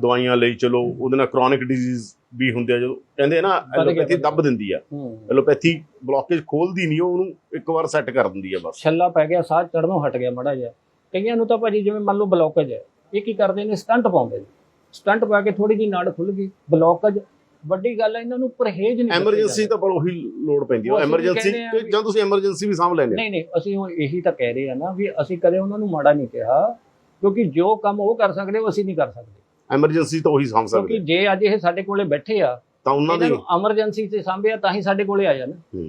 ਦਵਾਈਆਂ ਲਈ ਚਲੋ ਉਹਦੇ ਨਾਲ ਕ੍ਰੋਨਿਕ ਡਿਜ਼ੀਜ਼ ਵੀ ਹੁੰਦੇ ਆ ਜਦੋਂ ਕਹਿੰਦੇ ਨਾ ਐਲੋਪੈਥੀ। ਦੱਬ ਦਿੰਦੀ ਆ। ਹੂੰ। ਐਲੋਪੈਥੀ ਬਲੌਕੇਜ ਖੋਲਦੀ ਨਹੀਂ ਉਹ ਉਹਨੂੰ ਇੱਕ ਵਾਰ ਸੈੱਟ ਕਰ ਦਿੰਦੀ ਆ ਬਸ। ਛੱਲਾ ਪੈ ਗਿਆ ਸਾਹ ਚੜਨੋਂ ਹਟ ਗਿਆ ਮੜਾ ਜਿਹਾ। ਕਈਆਂ ਨੂੰ ਤਾਂ ਭਾਜੀ ਜਿਵੇਂ ਮੰਨ ਲਓ ਬਲੌਕੇਜ ਹੈ ਇਹ ਕੀ ਕਰਦੇ ਨੇ ਸਟੰਟ ਪਾਉਂਦੇ ਨੇ। ਸਟੰਟ ਪਾ ਕੇ ਥੋੜੀ ਜਿਹੀ ਨਾੜ ਖੁੱਲ ਗਈ ਬਲੌਕੇਜ ਵੱਡੀ ਗੱਲ ਹੈ ਇਹਨਾਂ ਨੂੰ ਪਰਹੇਜ਼ ਨਹੀਂ ਐਮਰਜੈਂਸੀ ਤਾਂ ਪਰ ਉਹੀ ਲੋੜ ਪੈਂਦੀ ਵੀ ਐਮਰਜੈਂਸੀ ਕਹਿੰਦੇ ਆ ਵੀ- ਜਾਂ ਤੁਸੀਂ ਐਮਰਜੈਂਸੀ ਵੀ ਸਾਂਭ ਲੈਂਦੇ ਹੋ। ਨਹੀਂ ਨਹੀਂ ਅਸੀਂ ਹੁਣ ਇਹੀ ਤਾਂ ਕਹਿ ਰਹੇ ਆ ਨਾ ਵੀ ਅਸੀਂ ਕਦੇ ਉਹਨਾਂ ਨੂੰ ਮਾੜਾ ਨਹੀਂ ਕਿਹਾ ਕਿਉਂਕਿ ਜੋ ਕੰਮ ਉਹ ਕਰ ਸਕਦੇ ਉਹ ਅਸੀਂ ਨਹੀਂ ਕਰ ਸਕਦੇ। ਐਮਰਜੈਂਸੀ ਤਾਂ ਉਹੀ ਸਾਂਭ ਕਿਉਂਕਿ ਸਕਦੇ ਜੇ ਅੱਜ ਇਹ ਸਾਡੇ ਕੋਲੇ ਬੈਠੇ ਆ ਤਾਂ ਉਹਨਾਂ ਦੀ ਐਮਰਜੈਂਸੀ ਤੇ ਸਾਂਭਿਆ ਤਾਂ ਹੀ ਸਾਡੇ ਕੋਲੇ ਨਾ ਹੂੰ।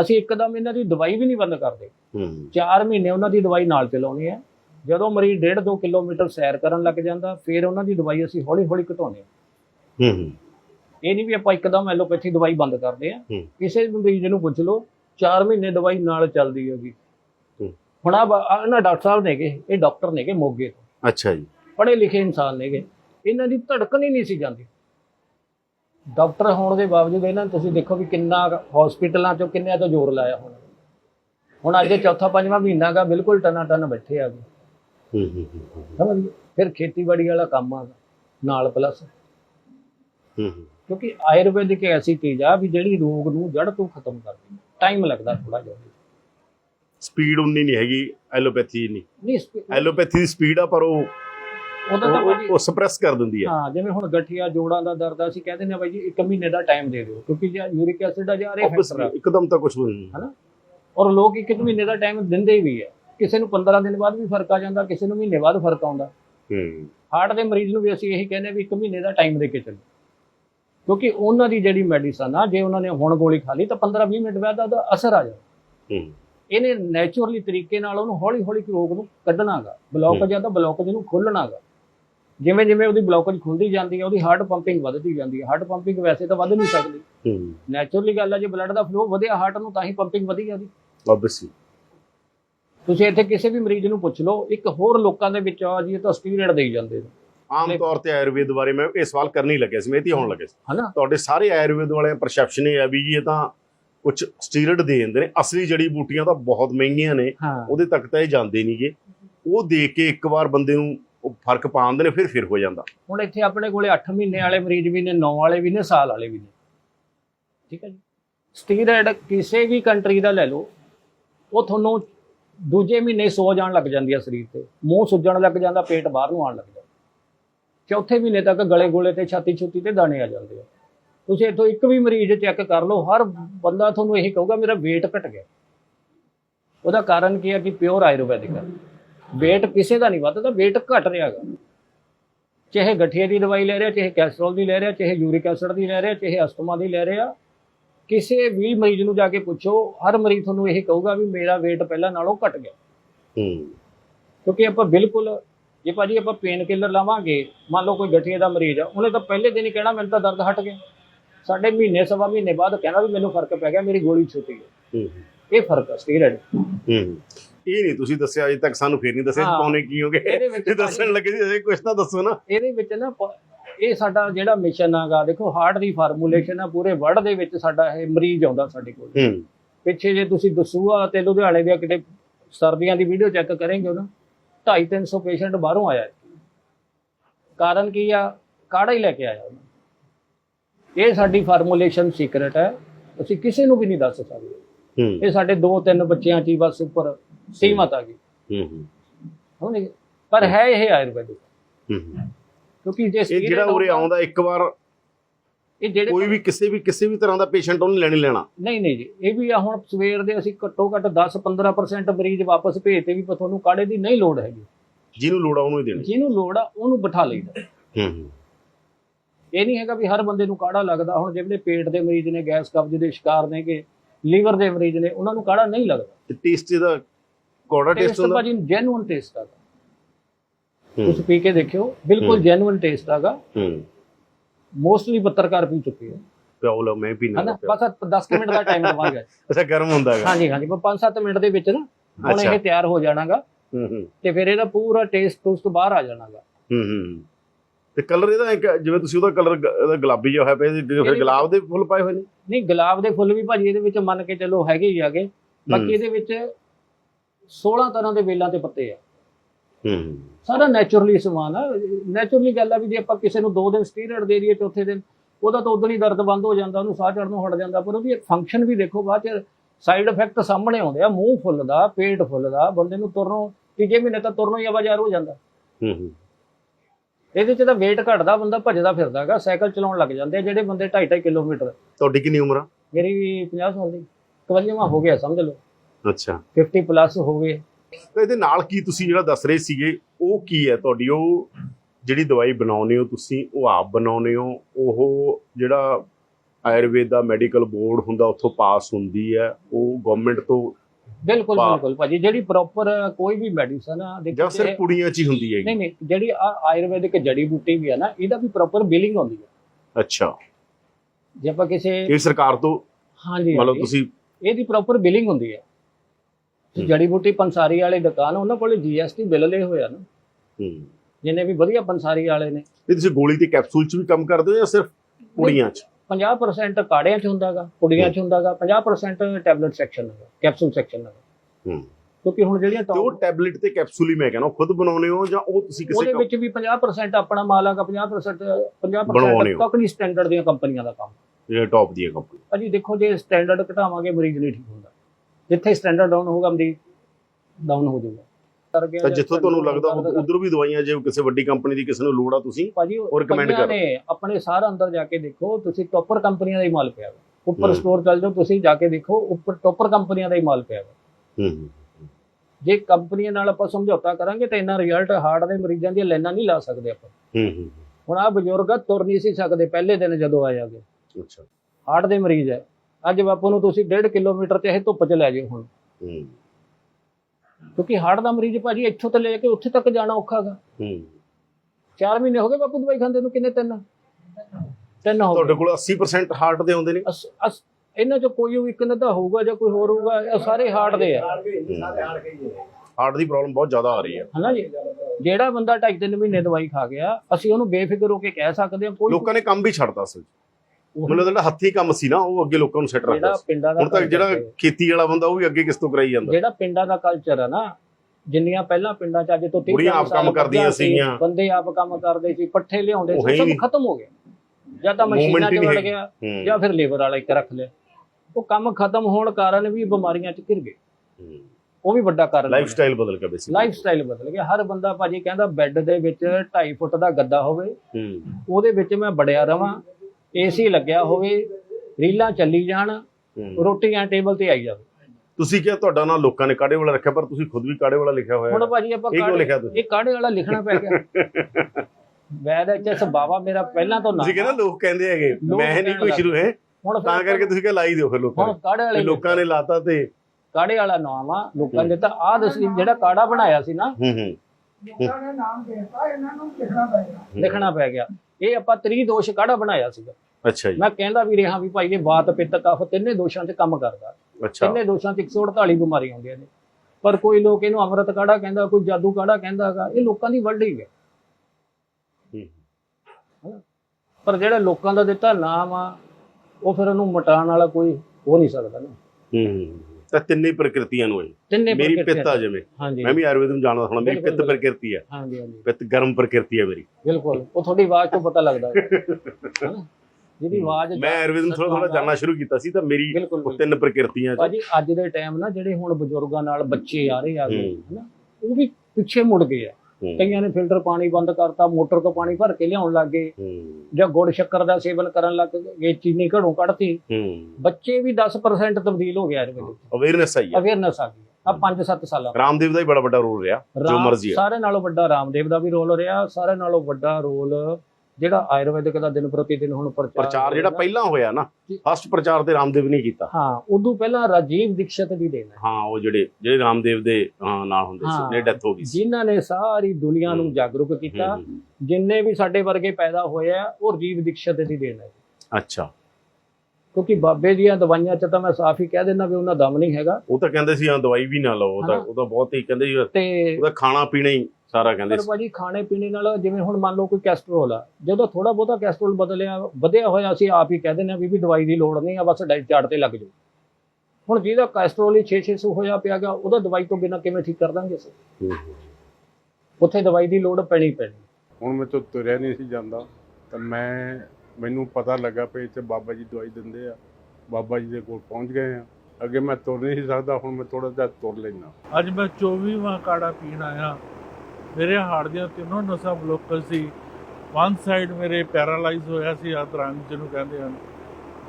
ਅਸੀਂ ਇੱਕਦਮ ਇਹਨਾਂ ਦੀ ਦਵਾਈ ਵੀ ਨਹੀਂ ਬੰਦ ਕਰਦੇ। ਹੂੰ। 4 ਮਹੀਨੇ ਉਹਨਾਂ ਦੀ ਦਵਾਈ ਨਾਲ ਚਲਾਉਣੀ ਹੈ। ਜਦੋਂ ਮਰੀਜ਼ 1.5 2 ਕਿਲੋਮੀਟਰ ਸੈਰ ਕਰਨ ਲੱਗ ਜਾਂਦਾ ਫਿਰ ਉਹਨਾਂ ਦੀ ਦਵਾਈ ਅਸੀਂ ਹੌਲੀ ਹੌਲੀ ਘਟਾਉਂਦੇ ਹਾਂ। ਇਹ ਨਹੀਂ ਵੀ ਆਪਾਂ ਇੱਕਦਮ ਐਲੋਪੈਥੀ ਦਵਾਈ ਬੰਦ ਕਰਦੇ ਹੂੰ। ਕਿਸੇ ਮਰੀਜ਼ ਨੂੰ ਪੁੱਛ ਲਓ 4 ਮਹੀਨੇ ਦਵਾਈ ਨਾਲ ਚੱਲਦੀ ਹੈਗੀ। ਹੁਣ ਆ ਇਹਨਾਂ ਡਾਕਟਰ ਸਾਹਿਬ ਨੇਗੇ ਇਹ ਡਾਕਟਰ ਨੇਗੇ ਮੋਗੇ ਤੋਂ। ਅੱਛਾ ਜੀ। ਪੜ੍ਹੇ ਲਿਖੇ ਇਨਸਾਨ ਨੇਗੇ। ਇਹਨਾਂ ਦੀ ਧੜਕਣ ਹੀ ਨਹੀਂ ਸੀ ਜਾਂਦੀ। ਡਾਕਟਰ ਹੋਣ ਦੇ ਬਾਵਜੂਦ ਇਹਨਾਂ ਤੁਸੀਂ ਦੇਖੋ ਵੀ ਕਿੰਨਾ ਹਸਪੀਟਲਾਂ ਚੋਂ ਕਿੰਨਿਆਂ ਤੋਂ ਜ਼ੋਰ ਲਾਇਆ ਹੁਣ। ਹੁਣ ਅੱਜ ਚੌਥਾ ਪੰਜਵਾਂ ਮਹੀਨਾ ਗਾ ਬਿਲਕੁਲ ਟਨਾ ਟਨ ਬੈਠੇ ਆ ਹੂੰ ਹੂੰ ਸਮਝ ਗਏ ਫਿਰ ਖੇਤੀਬਾੜੀ ਵਾਲਾ ਕੰਮ ਆ ਨਾਲ ਪਲੱਸ ਹੂੰ ਹੂੰ। ਕਿਉਂਕਿ ਆਯੁਰਵੈਦਿਕ ਐਸੀ ਚੀਜ਼ ਆ ਵੀ ਜਿਹੜੀ ਰੋਗ ਨੂੰ ਜੜ ਤੋਂ ਖਤਮ ਕਰਦੀ। ਟਾਈਮ ਲੱਗਦਾ ਥੋੜਾ ਜਿਹਾ। ਸਪੀਡ ਉਨੀ ਨਹੀਂ ਹੈਗੀ ਐਲੋਪੈਥੀ ਨਹੀਂ। ਐਲੋਪੈਥੀ ਦੀ ਸਪੀਡ ਆ ਪਰ ਉਹ ਉਹਦਾ ਤਾਂ ਉਹ- ਭਾਜੀ ਉਹ ਸਪਰੈਸ ਕਰ ਦਿੰਦੀ ਆ। ਹਾਂ ਜਿਵੇਂ ਹੁਣ ਗਠੀਆ ਜੋੜਾਂ ਦਾ ਦਰਦ ਆ, ਅਸੀਂ ਕਹਿੰਦੇ ਨੇ ਬਾਈ ਜੀ 1 ਮਹੀਨੇ ਦਾ ਟਾਈਮ ਦੇ ਦਿਓ ਕਿਉਂਕਿ ਜੇ ਯੂਰਿਕ ਐਸਿਡ ਆ ਜਾ ਰਿਹਾ ਆਬਵੀਅਸਲੀ ਇੱਕਦਮ ਤਾਂ ਕੁਝ ਨਹੀਂ। ਹਨਾ? ਔਰ ਲੋਕ ਇੱਕ ਇੱਕ ਮਹੀਨੇ ਦਾ ਟਾਈਮ ਦਿੰਦੇ ਵੀ ਆ। ਕਿਸੇ ਨੂੰ 15 ਦਿਨ ਬਾਅਦ ਵੀ ਫ਼ਰਕ ਆ ਜਾਂਦਾ ਕਿਸੇ ਨੂੰ ਮਹੀਨੇ ਬਾਅਦ ਫ਼ਰਕ ਆਉਂਦਾ। ਹੂੰ। ਹਾਰਟ ਦੇ ਮਰੀਜ਼ ਨੂੰ ਵੀ ਅਸੀਂ ਇਹੀ ਕਹਿੰਦੇ ਵੀ 1 ਮਹੀਨੇ ਦਾ ਟਾਈਮ ਦੇ ਕੇ ਚੱਲੋ। ਕਿਉਂਕਿ ਉਹਨਾਂ ਦੀ ਜਿਹੜੀ ਮੈਡੀਸਨ ਆ ਜੇ ਉਹਨਾਂ ਨੇ ਹੁਣ ਗੋਲੀ ਖਾ ਲਈ ਤਾਂ 15-20 ਮਿੰਟ ਬਾਅਦ ਉਹਦਾ ਅਸਰ ਆ ਜਾਂਦਾ ਹੂੰ। ਇਹਨੇ ਨੇਚਰਲੀ ਤਰੀਕੇ ਨਾਲ ਉਹਨੂੰ ਹੌਲੀ ਹੌਲੀ ਰੋਗ ਨੂੰ ਕੱਢਣਾਗਾ ਬਲੌਕ ਜਾਂ ਤਾਂ ਬਲੌਕੇਜ ਨੂੰ ਖੋਲਣਾਗਾ ਜਿਵੇਂ ਜਿਵੇਂ ਉਹਦੀ ਬਲੌਕੇਜ ਖੁੱਲਦੀ ਜਾਂਦੀ ਹੈ ਉਹਦੀ ਹਾਰਟ ਪੰਪਿੰਗ ਵੱਧਦੀ ਜਾਂਦੀ ਹੈ। ਹਾਰਟ ਪੰਪਿੰਗ ਵੈਸੇ ਤਾਂ ਵੱਧ ਨਹੀਂ ਸਕਦੀ। ਨੇਚਰਲੀ ਗੱਲ ਹੈ ਜੇ ਬਲੱਡ ਦਾ ਫਲੋ ਵਧਿਆ ਹਾਰਟ ਨੂੰ ਤਾਂ ਹੀ ਪੰਪਿੰਗ ਵਧੀ ਜਾਂਦੀ। ਆਬਵੀਅਸਲੀ ਤੁਸੀਂ ਇੱਥੇ ਕਿਸੇ ਵੀ ਮਰੀਜ਼ ਨੂੰ ਪੁੱਛ ਲਓ ਇੱਕ ਹੋਰ ਲੋਕਾਂ ਦੇ ਵਿੱਚ ਆ ਜੀ ਇਹ ਤਾਂ ਸਟੀਰੋਇਡ ਦੇਈ ਜਾਂਦੇ ਨੇ। ਆਮ ਤੌਰ ਤੇ ਆਯੁਰਵੇਦ ਬਾਰੇ ਮੈਂ ਇਹ ਸਵਾਲ ਕਰਨ ਹੀ ਲੱਗਿਆ ਸੀ ਮੈਂ ਇਹ ਆਉਣ ਲੱਗਿਆ ਸੀ। ਤੁਹਾਡੇ ਸਾਰੇ ਆਯੁਰਵੇਦ ਵਾਲਿਆਂ ਪਰਸੈਪਸ਼ਨ ਇਹ ਆ ਵੀ ਜੀ ਇਹ ਤਾਂ ਕੁਝ ਸਟੀਰੋਇਡ ਦੇ ਦਿੰਦੇ ਨੇ। ਅਸਲੀ ਜੜੀ ਬੂਟੀਆਂ ਤਾਂ ਬਹੁਤ ਮਹਿੰਗੀਆਂ ਨੇ ਉਹਦੇ ਤੱਕ ਤਾਂ ਇਹ ਜਾਂਦੇ ਨਹੀਂਗੇ ਉਹ ਦੇ ਕੇ ਇੱਕ ਵਾਰ ਬੰਦੇ ਨੂੰ ਉਹ ਫ਼ਰਕ ਪਾਉਂਦੇ ਨੇ, ਫਿਰ ਫਿਰ ਹੋ ਜਾਂਦਾ। ਹੁਣ ਇੱਥੇ ਆਪਣੇ ਕੋਲੇ 8 ਮਹੀਨੇ ਵਾਲੇ ਮਰੀਜ਼ ਵੀ ਨੇ 9 ਵਾਲੇ ਵੀ ਨੇ, ਸਾਲ ਵਾਲੇ ਵੀ ਨੇ। ਠੀਕ ਹੈ ਜੀ? ਸਟੀਰੋਇਡ ਕਿਸੇ ਵੀ ਕੰਟਰੀ ਦਾ ਲੈ ਲਓ, ਉਹ ਤੁਹਾਨੂੰ ਦੂਜੇ ਮਹੀਨੇ ਸੋ ਜਾਣ ਲੱਗ ਜਾਂਦੀ ਹੈ ਸਰੀਰ ਤੇ। ਮੂੰਹ ਸੁੱਜਣ ਲੱਗ ਜਾਂਦਾ, ਪੇਟ ਬਾਹਰ ਨੂੰ ਆਉਣ ਲੱਗ ਜਾਂਦਾ। ਚੌਥੇ ਮਹੀਨੇ ਤੱਕ ਗਲੇ ਗੋਲੇ ਤੇ ਛਾਤੀ ਛੁੱਤੀ ਤੇ ਦਾਣੇ ਆ ਜਾਂਦੇ ਆ। ਤੁਸੀਂ ਇੱਥੋਂ ਇੱਕ ਵੀ ਮਰੀਜ਼ ਚੈੱਕ ਕਰ ਲਓ, ਹਰ ਬੰਦਾ ਤੁਹਾਨੂੰ ਇਹੀ ਕਹੂਗਾ, ਮੇਰਾ weight ਘਟ ਗਿਆ। ਉਹਦਾ ਕਾਰਨ ਕੀ ਹੈ ਕਿ ਪਿਓਰ ਆਯੁਰਵੈਦਿਕ ਹੈ weight ਕਿਸੇ ਦਾ ਨਹੀਂ ਵੱਧਦਾ weight ਘਟ ਰਿਹਾ ਹੈਗਾ। ਚਾਹੇ ਗਠੀਏ ਦੀ ਦਵਾਈ ਲੈ ਰਿਹਾ ਚਾਹੇ ਕੈਸਟਰੋਲ ਦੀ ਲੈ ਰਿਹਾ ਚਾਹੇ ਯੂਰਿਕ ਐਸਿਡ ਦੀ ਲੈ ਰਿਹਾ ਚਾਹੇ ਅਸਥਮਾ ਦੀ ਲੈ ਰਿਹਾ। ਕਿਸੇ ਵੀ ਮਰੀਜ਼ ਨੂੰ ਜਾ ਕੇ ਪੁੱਛੋ ਹਰ ਮਰੀਜ਼ ਤੁਹਾਨੂੰ ਇਹ ਕਹੂਗਾ ਵੀ ਮੇਰਾ weight ਪਹਿਲਾਂ ਨਾਲੋਂ ਘਟ ਗਿਆ। ਹੂੰ। ਕਿਉਂਕਿ ਆਪਾਂ ਬਿਲਕੁਲ ਜੇ ਭਾਜੀ ਆਪਾਂ ਪੇਨ ਕਿਲਰ ਲਾਵਾਂਗੇ ਮੰਨ ਲਓ ਕੋਈ ਗਠੀਏ ਦਾ ਮਰੀਜ਼ ਆ ਉਹਨੇ ਤਾਂ ਪਹਿਲੇ ਦਿਨ ਹੀ ਕਹਿਣਾ ਮੈਨੂੰ ਤਾਂ ਦਰਦ ਹਟ ਗਿਆ। ਸਾਡੇ ਮਹੀਨੇ ਸਵਾ ਮਹੀਨੇ ਬਾਅਦ ਕਹਿਣਾ ਵੀ ਮੈਨੂੰ ਫ਼ਰਕ ਪੈ ਗਿਆ ਮੇਰੀ ਗੋਲੀ ਛੁੱਟੀ ਹੂੰ। ਇਹ ਫ਼ਰਕ ਹੈ ਸਟੀਰੋਇਡ ਹੂੰ। ਇਹ ਨਹੀਂ ਤੁਸੀਂ ਦੱਸਿਆ ਅਜੇ ਤੱਕ ਸਾਨੂੰ ਫੇਰ ਨਹੀਂ ਦੱਸਿਆ ਹਾਂ। ਪਾਉਣੇ ਕੀ ਹੋਗੇ ਇਹਦੇ ਵਿੱਚ ਦੱਸਣ ਲੱਗੇ ਸੀ ਅਜੇ ਕੁਝ ਤਾਂ ਦੱਸੋ ਨਾ। ਇਹਦੇ ਵਿੱਚ ਨਾ ਪ- ਇਹ ਸਾਡਾ ਜਿਹੜਾ ਮਿਸ਼ਨ ਆਗਾ ਦੇਖੋ ਹਾਰਟ ਦੀ ਫਾਰਮੂਲੇਸ਼ਨ ਆ ਪੂਰੇ ਵਰਲਡ ਦੇ ਵਿੱਚ ਸਾਡਾ ਇਹ ਮਰੀਜ਼ ਆਉਂਦਾ ਸਾਡੇ ਕੋਲ। ਹੂੰ। ਪਿੱਛੇ ਜੇ ਤੁਸੀਂ ਦਸੂਆ ਤੇ ਲੁਧਿਆਣੇ ਦੇ ਕਿਤੇ ਸਰਦੀਆਂ ਦੀ ਵੀਡੀਓ ਚੈੱਕ ਕਰੇਂਗੇ ਨਾ 250 ਪੇਸ਼ੈਂਟ ਬਾਹਰੋਂ ਆਇਆ ਹੈ। ਕਾਰਨ ਕੀ ਆ? ਕਾੜਾ ਹੀ ਲੈ ਕੇ ਆਇਆ ਉਹਨਾਂ। ਇਹ ਸਾਡੀ ਫਾਰਮੂਲੇਸ਼ਨ ਸੀਕ੍ਰੇਟ ਹੈ। ਅਸੀਂ ਕਿਸੇ ਨੂੰ ਵੀ ਨਹੀਂ ਦੱਸ ਸਕਦੇ। ਹੂੰ। ਇਹ ਸਾਡੇ ਦੋ ਤਿੰਨ ਬੱਚਿਆਂ 'ਚ ਹੀ ਬਸ ਉੱਪਰ ਸੀਮਤ ਆ ਗਈ। ਹੂੰ ਹੂੰ। ਪਰ ਹੈ ਇਹ ਆਯੁਰਵੈਦਿਕ। ਹੂੰ, ਹੂੰ। ਕਿਉਂਕਿ ਜੇ ਇਹ ਜਿਹੜਾ ਉਰੇ ਆਉਂਦਾ- ਇੱਕ ਵਾਰ ਇਹ ਜਿਹੜੇ ਕੋਈ ਵੀ ਕਿਸੇ ਵੀ ਕਿਸੇ ਵੀ ਤਰ੍ਹਾਂ ਦਾ ਪੇਸ਼ੈਂਟ ਉਹਨੇ ਲੈਣੀ ਲੈਣਾ। ਨਹੀਂ ਨਹੀਂ ਜੀ ਇਹ ਵੀ ਆ ਹੁਣ ਸਵੇਰ ਦੇ ਅਸੀਂ ਘੱਟੋ ਘੱਟ 10 15% ਮਰੀਜ਼ ਵਾਪਸ ਭੇਜਤੇ ਵੀ ਪਰ ਤੁਹਾਨੂੰ ਕਾੜੇ ਦੀ ਨਹੀਂ ਲੋੜ ਹੈਗੀ। ਜਿਹਨੂੰ ਲੋੜ ਆ ਉਹਨੂੰ ਹੀ ਦੇਣੀ। ਜਿਹਨੂੰ ਲੋੜ ਆ ਉਹਨੂੰ ਬਿਠਾ ਲਈਦਾ ਹੂੰ ਹੂੰ। ਇਹ ਨਹੀਂ ਹੈਗਾ ਵੀ ਹਰ ਬੰਦੇ ਨੂੰ ਕਾੜਾ ਲੱਗਦਾ। ਹੁਣ ਜਿਹੜੇ ਪੇਟ ਦੇ ਮਰੀਜ਼ ਨੇ ਗੈਸ ਕਬਜ਼ ਦੇ ਸ਼ਿਕਾਰ ਨੇ ਕਿ ਲੀਵਰ ਦੇ ਮਰੀਜ਼ ਨੇ ਉਹਨਾਂ ਨੂੰ ਕਾੜਾ ਨਹੀਂ ਲੱਗਦਾ। ਤੇ ਟੇਸਟ ਇਹਦਾ ਕੌੜਾ ਟੇਸਟ ਹੁੰਦਾ? ਭਾਜੀ ਜੈਨੂਇਨ ਟੇਸਟ ਆਗਾ ਹੂੰ। ਤੁਸੀਂ ਪੀ ਕੇ ਦੇਖਿਓ ਬਿਲਕੁਲ ਹੂੰ। ਜੈਨੂਇਨ ਟੇਸਟ ਆਗਾ ਹੂੰ। ਮੋਸਟਲੀ ਪੱਤਰਕਾਰ ਪੀ ਚੁੱਕੇ ਆ। ਪਿਓ ਲਓ ਮੈਂ ਪੀਣਾ ਹਨਾ? ਬਸ 10 ਮਿੰਟ ਦਾ ਟਾਈਮ ਦਵਾਂਗੇ ਅੱਛਾ ਗਰਮ ਹੁੰਦਾ ਹੈਗਾ ਹਾਂਜੀ ਹਾਂਜੀ ਬਸ 5-7 ਮਿੰਟ ਦੇ ਵਿੱਚ ਨਾ ਹੁਣ। ਇਹ ਤਿਆਰ ਹੋ ਜਾਣਾਗਾ ਹੂੰ ਹੂੰ। ਤੇ ਫਿਰ ਇਹਦਾ ਪੂਰਾ ਟੇਸਟ ਟੂਸਟ ਬਾਹਰ ਆ ਜਾਣਾਗਾ ਹੂੰ ਹੂੰ ਤੇ ਕਲਰ ਇਹਦਾ ਇੱਕ ਜਿਵੇਂ ਤੁਸੀਂ ਉਹਦਾ ਕਲਰ ਇਹਦਾ ਗੁਲਾਬੀ ਜਿਹਾ ਹੋਇਆ ਪਿਆ ਫਿਰ ਗੁਲਾਬ ਦੇ ਫੁੱਲ ਪਾਏ ਹੋਏ ਨੇ? ਨਹੀਂ ਗੁਲਾਬ ਦੇ ਫੁੱਲ ਵੀ ਭਾਜੀ ਇਹਦੇ ਵਿੱਚ ਮੰਨ ਕੇ ਚੱਲੋ ਹੈਗੇ ਹੀ ਆਗੇ ਬਾਕੀ ਇਹਦੇ ਵਿੱਚ 16 ਤਰ੍ਹਾਂ ਦੇ ਵੇਲਾਂ ਤੇ ਪੱਤੇ ਆ। ਹੂੰ। ਸਾਰਾ ਨੇਚਰਲੀ ਸਮਾਨ ਆ। ਨੇਚਰਲੀ ਗੱਲ ਆ ਵੀ ਜੇ ਆਪਾਂ ਕਿਸੇ ਨੂੰ ਦੋ ਦਿਨ ਸਟੀਰੋਇਡ ਦੇ ਦਈਏ ਚੌਥੇ ਦਿਨ ਉਹਦਾ ਤਾਂ ਉਦੋਂ ਹੀ ਦਰਦ ਬੰਦ ਹੋ ਜਾਂਦਾ ਉਹਨੂੰ ਸਾਹ ਚੜਨੋਂ ਹਟ ਜਾਂਦਾ। ਪਰ ਉਹਦੀ ਇੱਕ ਫੰਕਸ਼ਨ ਵੀ ਦੇਖੋ ਬਾਅਦ ਚ ਸਾਈਡ ਇਫੈਕਟ ਸਾਹਮਣੇ ਆਉਂਦੇ ਆ। ਮੂੰਹ ਫੁੱਲਦਾ ਪੇਟ ਫੁੱਲਦਾ ਬੰਦੇ ਨੂੰ ਤੁਰਨੋਂ ਤੀਜੇ ਮਹੀਨੇ ਤਾਂ ਤੁਰਨੋਂ ਹੀ ਆਵਾਜ਼ਾਰ ਹੋ ਜਾਂਦਾ। ਹੂੰ ਹੂੰ। ਇਹਦੇ ਚ ਤਾਂ weight ਘਟਦਾ ਬੰਦਾ ਭੱਜਦਾ ਫਿਰਦਾਗਾ ਸਾਈਕਲ ਚਲਾਉਣ ਲੱਗ ਜਾਂਦੇ ਆ ਜਿਹੜੇ ਬੰਦੇ 2.5 ਕਿਲੋਮੀਟਰ। ਤੁਹਾਡੀ ਕਿੰਨੀ ਉਮਰ ਆ? ਮੇਰੀ 50 ਸਾਲ ਦੀ। 51ਵਾਂ ਹੋ ਗਿਆ ਸਮਝ ਲਓ। ਅੱਛਾ। 50 ਪਲੱਸ ਹੋ ਗਏ। ਤੇ ਇਹਦੇ ਨਾਲ ਕੀ ਤੁਸੀਂ ਜਿਹੜਾ ਦੱਸ ਰਹੇ ਸੀਗੇ ਉਹ ਕੀ ਹੈ ਤੁਹਾਡੀ? ਉਹ ਜਿਹੜੀ ਦਵਾਈ ਬਣਾਉਨੇ ਹੋ ਤੁਸੀਂ ਉਹ ਆਪ ਬਣਾਉਨੇ ਹੋ? ਉਹ ਜਿਹੜਾ ਆਯੁਰਵੇਦ ਦਾ ਮੈਡੀਕਲ ਬੋਰਡ ਹੁੰਦਾ ਉੱਥੋਂ ਪਾਸ ਹੁੰਦੀ ਹੈ? ਉਹ ਗਵਰਨਮੈਂਟ ਤੋਂ ਬਿਲਕੁਲ। ਬਿਲਕੁਲ ਭਾਜੀ ਜਿਹੜੀ ਪ੍ਰੋਪਰ ਕੋਈ ਵੀ ਮੈਡੀਸਨ ਆ ਦੇਖੋ ਸਿਰਫ ਕੁੜੀਆਂ 'ਚ ਹੀ ਹੁੰਦੀ ਹੈਗੀ ਨਹੀਂ ਨਹੀਂ ਜਿਹੜੀ ਆ- ਆਯੁਰਵੈਦਿਕ ਜੜੀ ਬੂਟੀ ਵੀ ਆ ਨਾ ਇਹਦਾ ਵੀ ਪ੍ਰੋਪਰ ਬਿਲਿੰਗ ਹੁੰਦੀ ਹੈ। ਅੱਛਾ। ਜੇ ਆਪਾਂ ਕਿਸੇ ਇਹ ਸਰਕਾਰ ਤੋਂ ਹਾਂਜੀ ਮਤਲਬ ਤੁਸੀਂ ਇਹਦੀ ਪ੍ਰੋਪਰ ਬਿਲਿੰਗ ਹੁੰਦੀ ਹੈ ਹੂੰ। ਜੜੀ ਬੂਟੀ ਪੰਸਾਰੀ ਵਾਲੇ ਦੁਕਾਨ ਉਹਨਾਂ ਕੋਲੇ ਜੀਐਸਟੀ ਬਿੱਲ ਲਏ ਹੋਏ ਆ ਨਾ। ਹੂੰ। ਜਿੰਨੇ ਵੀ ਵਧੀਆ ਪੰਸਾਰੀ ਵਾਲੇ ਨੇ। ਇਹ ਤੁਸੀਂ ਗੋਲੀ ਤੇ ਕੈਪਸੂਲ 'ਚ ਵੀ ਕੰਮ ਕਰਦੇ ਹੋ ਜਾਂ ਸਿਰਫ ਕੁੜੀਆਂ 'ਚ? 50% ਕਾੜਿਆਂ 'ਚ ਹੁੰਦਾਗਾ ਕੁੜੀਆਂ 'ਚ ਹੁੰਦਾਗਾ 50% ਟੈਬਲੇਟ ਸੈਕਸ਼ਨ ਹੈਗਾ ਕੈਪਸੂਲ ਸੈਕਸ਼ਨ ਹੈਗਾ ਹੂੰ। ਕਿਉਂਕਿ ਹੁਣ ਜਿਹੜੀਆਂ ਤੇ ਉਹ ਟੈਬਲੇਟ ਤੇ ਕੈਪਸੂਲ ਹੀ ਮੈਂ ਕਹਿੰਦਾ ਖੁਦ ਬਣਾਉਨੇ ਹੋ ਜਾਂ ਉਹ ਤੁਸੀਂ ਕਿਸੇ ਉਹਦੇ ਵਿੱਚ ਵੀ 50% ਆਪਣਾ ਮਾਲ ਹੈਗਾ 50% ਬਣਵਾਉਣੇ 50% ਹੋ। ਕੰਪਨੀ ਸਟੈਂਡਰਡ ਦੀਆਂ ਕੰਪਨੀਆਂ ਦਾ ਕੰਮ। ਜਿਹੜੇ ਟੌਪ ਦੀ ਹੈ ਕੰਪਨੀ ਭਾਜੀ ਦੇਖੋ ਜੇ ਸਟੈਂਡਰਡ ਘਟਾਵਾਂਗੇ ਮਰੀਜ਼ ਨਹੀਂ ਠੀਕ ਹੁੰਦਾ। ਜਿੱਥੇ ਸਟੈਂਡਰਡ ਡਾਊਨ ਹੋਊਗਾ ਮਰੀਜ਼ ਡਾਊਨ ਹੋ ਜਾਊਗਾ। ਕਰ ਗਿਆ ਤਾਂ ਜਿੱਥੋਂ ਤੁਹਾਨੂੰ ਲੱਗਦਾ। ਉਧਰੋਂ ਵੀ ਦਵਾਈਆਂ ਜੇ ਕਿਸੇ ਵੱਡੀ ਕੰਪਨੀ ਦੀ ਕਿਸੇ ਨੂੰ ਲੋੜ ਆ ਤੁਸੀਂ ਭਾਜੀ ਉਹ ਕਈਆਂ ਕਰੋ। ਆਪਣੇ ਸਾਰ ਅੰਦਰ ਜਾ ਕੇ ਦੇਖੋ ਤੁਸੀਂ ਟੌਪਰ ਕੰਪਨੀਆਂ ਦਾ ਹੀ ਮਾਲ ਪਿਆ ਉੱਪਰ ਹੂੰ। ਸਟੋਰ ਚੱਲ ਜਾਓ ਤੁਸੀਂ ਜਾ ਕੇ ਦੇਖੋ ਉੱਪਰ ਟੌਪਰ ਕੰਪਨੀਆਂ ਦਾ ਹੀ ਮਾਲ ਪਿਆ ਵਾ। ਹੂੰ ਜੇ ਕੰਪਨੀਆਂ ਨਾਲ ਆਪਾਂ ਸਮਝੌਤਾ ਕਰਾਂਗੇ ਤਾਂ ਇੰਨਾ ਰਿਜ਼ਲਟ ਹਾਰਟ ਦੇ ਮਰੀਜ਼ਾਂ ਦੀਆਂ ਲਾਈਨਾਂ ਨਹੀਂ ਲਾ ਸਕਦੇ ਆਪਾਂ। ਹੂੰ ਹੂੰ ਹੁਣ ਆ ਬਜ਼ੁਰਗ ਤੁਰ ਨਹੀਂ ਸੀ ਸਕਦੇ ਪਹਿਲੇ ਦਿਨ ਜਦੋਂ ਆਏ ਆਗੇ ਅੱਛਾ। ਹਾਰਟ ਦੇ ਮਰੀਜ਼ ਹੈ ਅੱਜ ਬਾਪੂ ਨੂੰ ਤੁਸੀਂ 1.5 ਕਿਲੋਮੀਟਰ ਚਾਹੇ ਧੁੱਪ 'ਚ ਲੈ ਜਾਓ ਹੁਣ। ਹੂੰ। ਕਿਉਂਕਿ ਹਾਰਟ ਦਾ ਮਰੀਜ਼ ਭਾਜੀ ਇੱਥੋਂ ਤੋਂ ਲੈ ਕੇ ਉੱਥੇ ਤੱਕ ਜਾਣਾ ਔਖਾ ਗਾ। ਹੂੰ। 4 ਮਹੀਨੇ ਹੋ ਗਏ ਬਾਪੂ ਦਵਾਈ ਖਾਂਦੇ ਨੂੰ ਕਿੰਨੇ ਤਿੰਨ? ਤਿੰਨ ਹੋ ਤੁਹਾਡੇ ਕੋਲ 80% ਹਾਰਟ ਦੇ ਆਉਂਦੇ ਨੇ? ਅਸ- ਅਸ- ਇਹਨਾਂ ਚੋਂ ਕੋਈ ਵੀ ਇੱਕ ਨਦਾ ਹੋਊਗਾ ਜਾਂ ਕੋਈ ਹੋਰ ਹੋਊਗਾ ਇਹ ਸਾਰੇ ਹਾਰਟ ਦੇ ਆ। ਹਾਰਟ ਦੀ ਪ੍ਰੋਬਲਮ ਬਹੁਤ ਜ਼ਿਆਦਾ ਆ ਰਹੀ ਹੈ ਹਨਾ ਜੀ? ਜਿਹੜਾ ਬੰਦਾ ਢਾਈ ਤਿੰਨ ਮਹੀਨੇ ਦਵਾਈ ਖਾ ਗਿਆ ਅਸੀਂ ਉਹਨੂੰ ਬੇਫਿਕਰ ਹੋ ਕੇ ਕਹਿ ਸਕਦੇ ਹਾਂ ਕੋਈ ਲੋਕਾਂ ਨੇ ਕੰਮ ਵੀ ਛੱਡਤਾ ਸੀ ਮਤਲਬ ਜਿਹੜਾ ਹੱਥੀ ਕੰਮ ਸੀ ਨਾ ਉਹ ਅੱਗੇ ਲੋਕਾਂ ਨੂੰ ਸੈੱਟ ਰੱਖਦਾ ਸੀ। ਪਿੰਡਾਂ ਹੁਣ ਤੱਕ ਜਿਹੜਾ ਖੇਤੀ ਵਾਲਾ ਬੰਦਾ ਉਹ ਵੀ ਅੱਗੇ ਕਿਸ ਤੋਂ ਕਰਾਈ ਜਾਂਦਾ? ਜਿਹੜਾ ਪਿੰਡਾਂ ਦਾ ਕਲਚਰ ਹੈ ਨਾ ਜਿੰਨੀਆਂ ਪਹਿਲਾਂ ਪਿੰਡਾਂ 'ਚ ਅੱਜ ਤੋਂ 30 ਬੁੜੀਆਂ ਆਪ ਕੰਮ ਕਰਦੀਆਂ ਸੀਗੀਆਂ। ਬੰਦੇ ਆਪ ਕੰਮ ਕਰਦੇ ਸੀ ਪੱਠੇ ਲਿਆਉਂਦੇ ਉਹ ਸੀ ਹੈ ਸਭ ਖਤਮ ਹੋ ਗਿਆ ਜਾਂ ਤਾਂ Movement ਮਸ਼ੀਨਾਂ ਹੀ 'ਚ ਨਹੀਂ ਵੜ ਹੈਗੀ। ਗਿਆ ਹੂੰ। ਜਾਂ ਫਿਰ ਲੇਬਰ ਵਾਲਾ ਇੱਕ ਰੱਖ ਲਿਆ। ਉਹ ਕੰਮ ਖਤਮ ਹੋਣ ਕਾਰਨ ਵੀ ਬਿਮਾਰੀਆਂ 'ਚ ਘਿਰ ਗਏ। ਉਹ ਵੀ ਵੱਡਾ ਕਾਰਨ ਲਾਈਫ ਸਟਾਈਲ ਬਦਲ ਗਿਆ ਬੇਸਿਕਲੀ ਲਾਈਫ ਸਟਾਈਲ ਬਦਲ ਗਿਆ। ਹਰ ਬੰਦਾ ਭਾਜੀ ਕਹਿੰਦਾ ਬੈੱਡ ਦੇ ਵਿੱਚ 2.5 ਫੁੱਟ ਦਾ ਗੱਦਾ ਹੋਵੇ ਹੂੰ। ਉਹਦੇ ਵਿੱਚ ਮੈਂ ਬੜਿਆ ਰਵਾਂ। ਏਸੀ ਲੱਗਿਆ ਹੋਵੇ ਰੀਲਾਂ ਚੱਲੀ ਜਾਣ ਹੂੰ। ਰੋਟੀ ਐ ਟੇਬਲ ਤੇ ਆਈ ਜਾਵੇ। ਤੁਸੀਂ ਕਿਹਾ ਤੁਹਾਡਾ ਨਾਂ ਲੋਕਾਂ ਨੇ ਕਾੜੇ ਵਾਲਾ ਰੱਖਿਆ ਪਰ ਤੁਸੀਂ ਖੁਦ ਵੀ ਕਾੜੇ ਵਾਲਾ ਲਿਖਿਆ ਹੋਇਆ ਹੁਣ ਹੈ। ਭਾਜੀ ਆਪਾਂ ਇਹ ਕਿਉਂ ਲਿਖਿਆ ਤੁਸੀਂ? ਇਹ ਕਾੜੇ ਵਾਲਾ ਲਿਖਣਾ ਪੈ ਗਿਆ। ਵੈਦ ਐਚਐਸ ਬਾਵਾ ਮੇਰਾ ਪਹਿਲਾਂ ਤੋਂ ਨਾਮ ਤੁਸੀਂ ਕਹਿੰਦਾ ਲੋਕ ਕਹਿੰਦੇ ਹੈਗੇ ਮੈਂ ਨਹੀਂ ਕੋਈ ਸ਼ੁਰੂ ਹੈ। ਹੁਣ ਤਾਂ ਕਰਕੇ ਤੁਸੀਂ ਕਿਹਾ ਲਾਈ ਦਿਓ ਫਿਰ ਲੋਕਾਂ ਹੁਣ ਨੇ। ਕਾੜੇ ਵਾਲੇ ਲੋਕਾਂ ਨੇ ਲਾਤਾ ਤੇ ਕਾੜੇ ਵਾਲਾ ਨਾਮ ਆ ਲੋਕਾਂ ਨੇ ਤਾਂ ਆਹ ਦੱਸੀ ਜਿਹੜਾ ਕਾੜਾ ਬਣਾਇਆ ਸੀ ਨਾ ਹੂੰ ਹੂੰ। ਲੋਕਾਂ ਨੇ ਨਾਮ ਦੇਤਾ ਇਹਨਾਂ ਨੂੰ ਲਿਖਣਾ ਪਏਗਾ ਲਿਖਣਾ ਪੈ ਗਿਆ। ਇਹ ਆਪਾਂ ਤ੍ਰੀ ਦੋਸ਼ ਕਾੜਾ ਬਣਾਇਆ ਸੀਗਾ? ਅੱਛਾ ਜੀ। ਮੈਂ ਕਹਿੰਦਾ ਵੀ ਰਿਹਾ ਵੀ ਭਾਈ ਇਹ ਵਾਤ ਪਿੱਤ ਕਫ ਤਿੰਨੇ ਦੋਸ਼ਾਂ 'ਚ ਕੰਮ ਕਰਦਾ। ਅੱਛਾ। ਤਿੰਨੇ ਦੋਸ਼ਾਂ 'ਚ 148 ਬਿਮਾਰੀਆਂ ਹੁੰਦੀਆਂ ਨੇ ਪਰ ਕੋਈ ਲੋਕ ਇਹਨੂੰ ਅੰਮ੍ਰਿਤ ਕਾੜਾ ਕਹਿੰਦਾ ਕੋਈ ਜਾਦੂ ਕਾੜਾ ਕਹਿੰਦਾ ਹੈਗਾ ਇਹ ਲੋਕਾਂ ਦੀ ਵਰਲਡ ਹੈ। ਪਰ ਜਿਹੜਾ ਲੋਕਾਂ ਦਾ ਦਿੱਤਾ ਨਾਮ ਆ ਉਹ ਫਿਰ ਉਹਨੂੰ ਮਟਾਉਣ ਵਾਲਾ ਕੋਈ ਹੋ ਨਹੀਂ ਸਕਦਾ ਨਾ। ਹੂੰ। ਤਾਂ ਤਿੰਨੇ ਪ੍ਰਕਿਰਤੀਆਂ ਨੂੰ ਹੈ ਤਿੰਨੇ ਮੇਰੀ ਪ੍ਰਕਿਰਤੀਆਂ ਪਿੱਤ ਆ ਜਿਵੇਂ। ਹਾਂਜੀ। ਮੈਂ ਵੀ ਆਯੁਰਵੇਦ ਨੂੰ ਜਾਣਦਾ ਹੁਣ ਮੇਰੀ ਪਿੱਤ ਬਿਲਕੁਲ। ਪ੍ਰਕਿਰਤੀ ਹੈ। ਹਾਂਜੀ ਹਾਂਜੀ। ਪਿੱਤ ਗਰਮ ਪ੍ਰਕਿਰਤੀ ਹੈ ਮੇਰੀ। ਬਿਲਕੁਲ। ਉਹ ਤੁਹਾਡੀ ਆਵਾਜ਼ ਤੋਂ ਪਤਾ ਲੱਗਦਾ ਹੈ। ਹਨਾ? ਜਿਹਦੀ ਆਵਾਜ਼ ਮੈਂ ਆਯੁਰਵੇਦ ਨੂੰ ਥੋੜਾ ਥੋੜਾ ਜਾਣਨਾ ਸ਼ੁਰੂ ਕੀਤਾ ਸੀ ਤਾਂ ਮੇਰੀ ਬਿਲਕੁਲ ਉਹ ਬਿਲਕੁਲ। ਤਿੰਨ ਪ੍ਰਕਿਰਤੀਆਂ ਚ। ਭਾਜੀ ਅੱਜ ਦੇ ਟਾਈਮ ਨਾ ਜਿਹੜੇ ਹੁਣ ਬਜ਼ੁਰਗਾਂ ਨਾਲ ਬੱਚੇ ਆ ਰਹੇ ਆ ਗਏ ਹੂੰ। ਹਨਾ? ਉਹ ਵੀ ਪਿੱਛੇ ਮੁੜ ਗਏ ਆ। ਹੂੰ। ਕਈਆਂ ਨੇ ਫਿਲਟਰ ਪਾਣੀ ਬੰਦ ਕਰਤਾ ਮੋਟਰ ਤੋਂ ਪਾਣੀ ਭਰ ਕੇ ਲਿਆਉਣ ਲੱਗ ਗਏ। ਜਾਂ ਗੁੜ ਸ਼ੱਕਰ ਦਾ ਸੇਵਨ ਕਰਨ ਲੱਗ ਗਏ ਚੀਨੀ ਘੜੋਂ ਕੱਢਤੀ। ਬੱਚੇ ਵੀ 10% ਤਬਦੀਲ ਹੋ ਗਿਆ ਇਹਦੇ ਵਿੱਚ। ਅਵੇਅਰਨੈਸ ਆਈ ਹੈ ਅਵੇਅਰਨੈਸ ਆ ਗਈ। ਆ 5-7 ਸਾਲਾਂ ਰਾਮਦੇਵ ਦਾ ਹੀ ਬੜਾ ਵੱਡਾ ਰੋਲ ਰਿਹਾ ਜੋ ਮਰਜ਼ੀ ਹੈ ਸਾਰੇ ਨਾਲੋਂ ਵੱਡਾ ਰਾਮਦੇਵ ਦਾ ਵੀ ਰੋਲ ਰਿਹਾ ਸਾਰੇ ਨਾਲੋਂ ਵੱਡਾ ਰੋਲ ਜਿਹੜਾ ਆਯੁਰਵੈਦਿਕ ਦਾ ਦਿਨ ਪ੍ਰਤੀ ਦਿਨ ਹੁਣ ਪ੍ਰਚਾਰ ਪ੍ਰਚਾਰ ਜਿਹੜਾ। ਪਹਿਲਾਂ ਹੋਇਆ ਨਾ। ਫਸਟ ਪ੍ਰਚਾਰ ਤੇ ਰਾਮਦੇਵ ਨੇ ਕੀਤਾ ਹਾਂ ਉਦੋਂ ਪਹਿਲਾਂ ਰਾਜੀਵ ਦੀਕਸ਼ਤ ਦੀ ਦੇਣ ਹੈ ਉਹ ਜਿਹੜੇ ਜਿਹੜੇ ਰਾਮਦੇਵ ਦੇ ਹਾਂ, ਨਾਲ ਹੁੰਦੇ ਸੀ। ਜਿਹੜੇ ਡੈਥ ਹੋ ਗਈ ਸੀ ਜਿਨ੍ਹਾਂ ਨੇ ਸਾਰੀ ਦੁਨੀਆ ਨੂੰ। ਜਾਗਰੂਕ ਕੀਤਾ ਜਿੰਨੇ ਵੀ ਸਾਡੇ ਵਰਗੇ ਪੈਦਾ ਹੋਏ ਆ ਉਹ ਰਾਜੀਵ ਦੀਕਸ਼ਤ ਦੀ ਦੇਣ ਹੈ ਅੱਛਾ ਕਿਉਂਕਿ ਬਾਬੇ ਦੀਆਂ ਦਵਾਈਆਂ 'ਚ ਤਾਂ ਮੈਂ ਸਾਫ਼ ਹੀ ਕਹਿ ਦਿੰਦਾ ਵੀ ਉਹਨਾਂ ਦਮ ਨਹੀਂ ਹੈਗਾ ਉਹ ਤਾਂ ਕਹਿੰਦੇ ਸੀ ਹਾਂ ਦਵਾਈ ਵੀ ਨਾ ਲਓ ਉਹ ਤਾਂ। ਉਹ ਤਾਂ ਬਹੁਤ ਹੀ ਕਹਿੰਦੇ ਸੀ ਤੇ ਉਹਦਾ ਖਾਣਾ ਪੀਣਾ ਹੀ ਸਾਰਾ ਕਹਿੰਦੇ ਪਰ ਭਾਜੀ ਖਾਣੇ ਪੀਣੇ ਨਾਲ ਜਿਵੇਂ ਹੁਣ ਮੰਨ ਲਓ ਕੋਈ ਕੈਸਟਰੋਲ ਆ ਜਦੋਂ ਥੋੜਾ ਬਹੁਤਾ ਕੈਸਟਰੋਲ ਬਦਲਿਆ ਵਧਿਆ ਹੋਇਆ ਅਸੀਂ ਆਪ ਹੀ ਕਹਿ ਦਿੰਦੇ ਆ ਵੀ ਵੀ ਦਵਾਈ ਦੀ ਲੋੜ ਨਹੀਂ ਆ ਬਸ ਡਾਈਟ ਚਾਰਟ ਤੇ ਲੱਗ ਜਾਓ। ਹੁਣ ਜਿਹਦਾ ਕੈਸਟਰੋਲ ਹੀ 6-600 ਹੋਇਆ ਪਿਆ ਗਾ ਉਹਦਾ ਦਵਾਈ ਤੋਂ ਬਿਨਾਂ ਕਿਵੇਂ ਠੀਕ ਕਰ ਦਾਂਗੇ ਅਸੀਂ। ਉੱਥੇ ਦਵਾਈ ਦੀ ਲੋੜ ਪੈਣੀ ਪੈਣੀ। ਹੁਣ ਮੈਂ ਤੋਂ ਤੁਰਿਆ ਨਹੀਂ ਸੀ ਜਾਂਦਾ ਤਾਂ ਮੈਂ ਮੈਨੂੰ ਪਤਾ ਲੱਗਾ ਪਈ ਇੱਥੇ ਬਾਬਾ ਜੀ ਦਵਾਈ ਦਿੰਦੇ ਆ ਬਾਬਾ ਜੀ ਦੇ ਕੋਲ ਪਹੁੰਚ ਗਏ ਆ। ਅੱਗੇ ਮੈਂ ਤੁਰ ਨਹੀਂ ਸੀ ਸਕਦਾ ਹੁਣ ਮੈਂ ਥੋੜਾ ਜਿਹਾ ਤੁਰ ਲੈਣਾ ਅੱਜ ਮੈਂ 24ਵਾਂ ਕਾੜਾ ਪੀਣ ਆਇਆ। ਮੇਰੇ ਹਾਰਟ ਦੀਆਂ ਤਿੰਨੋਂ ਨਸਾਂ ਬਲੋਕਲ ਸੀ। ਵਨ ਸਾਈਡ ਮੇਰੇ ਪੈਰਾਲਾਈਜ਼ ਹੋਇਆ ਸੀ ਅਧਰੰਗ ਜਿਹਨੂੰ ਕਹਿੰਦੇ ਹਨ।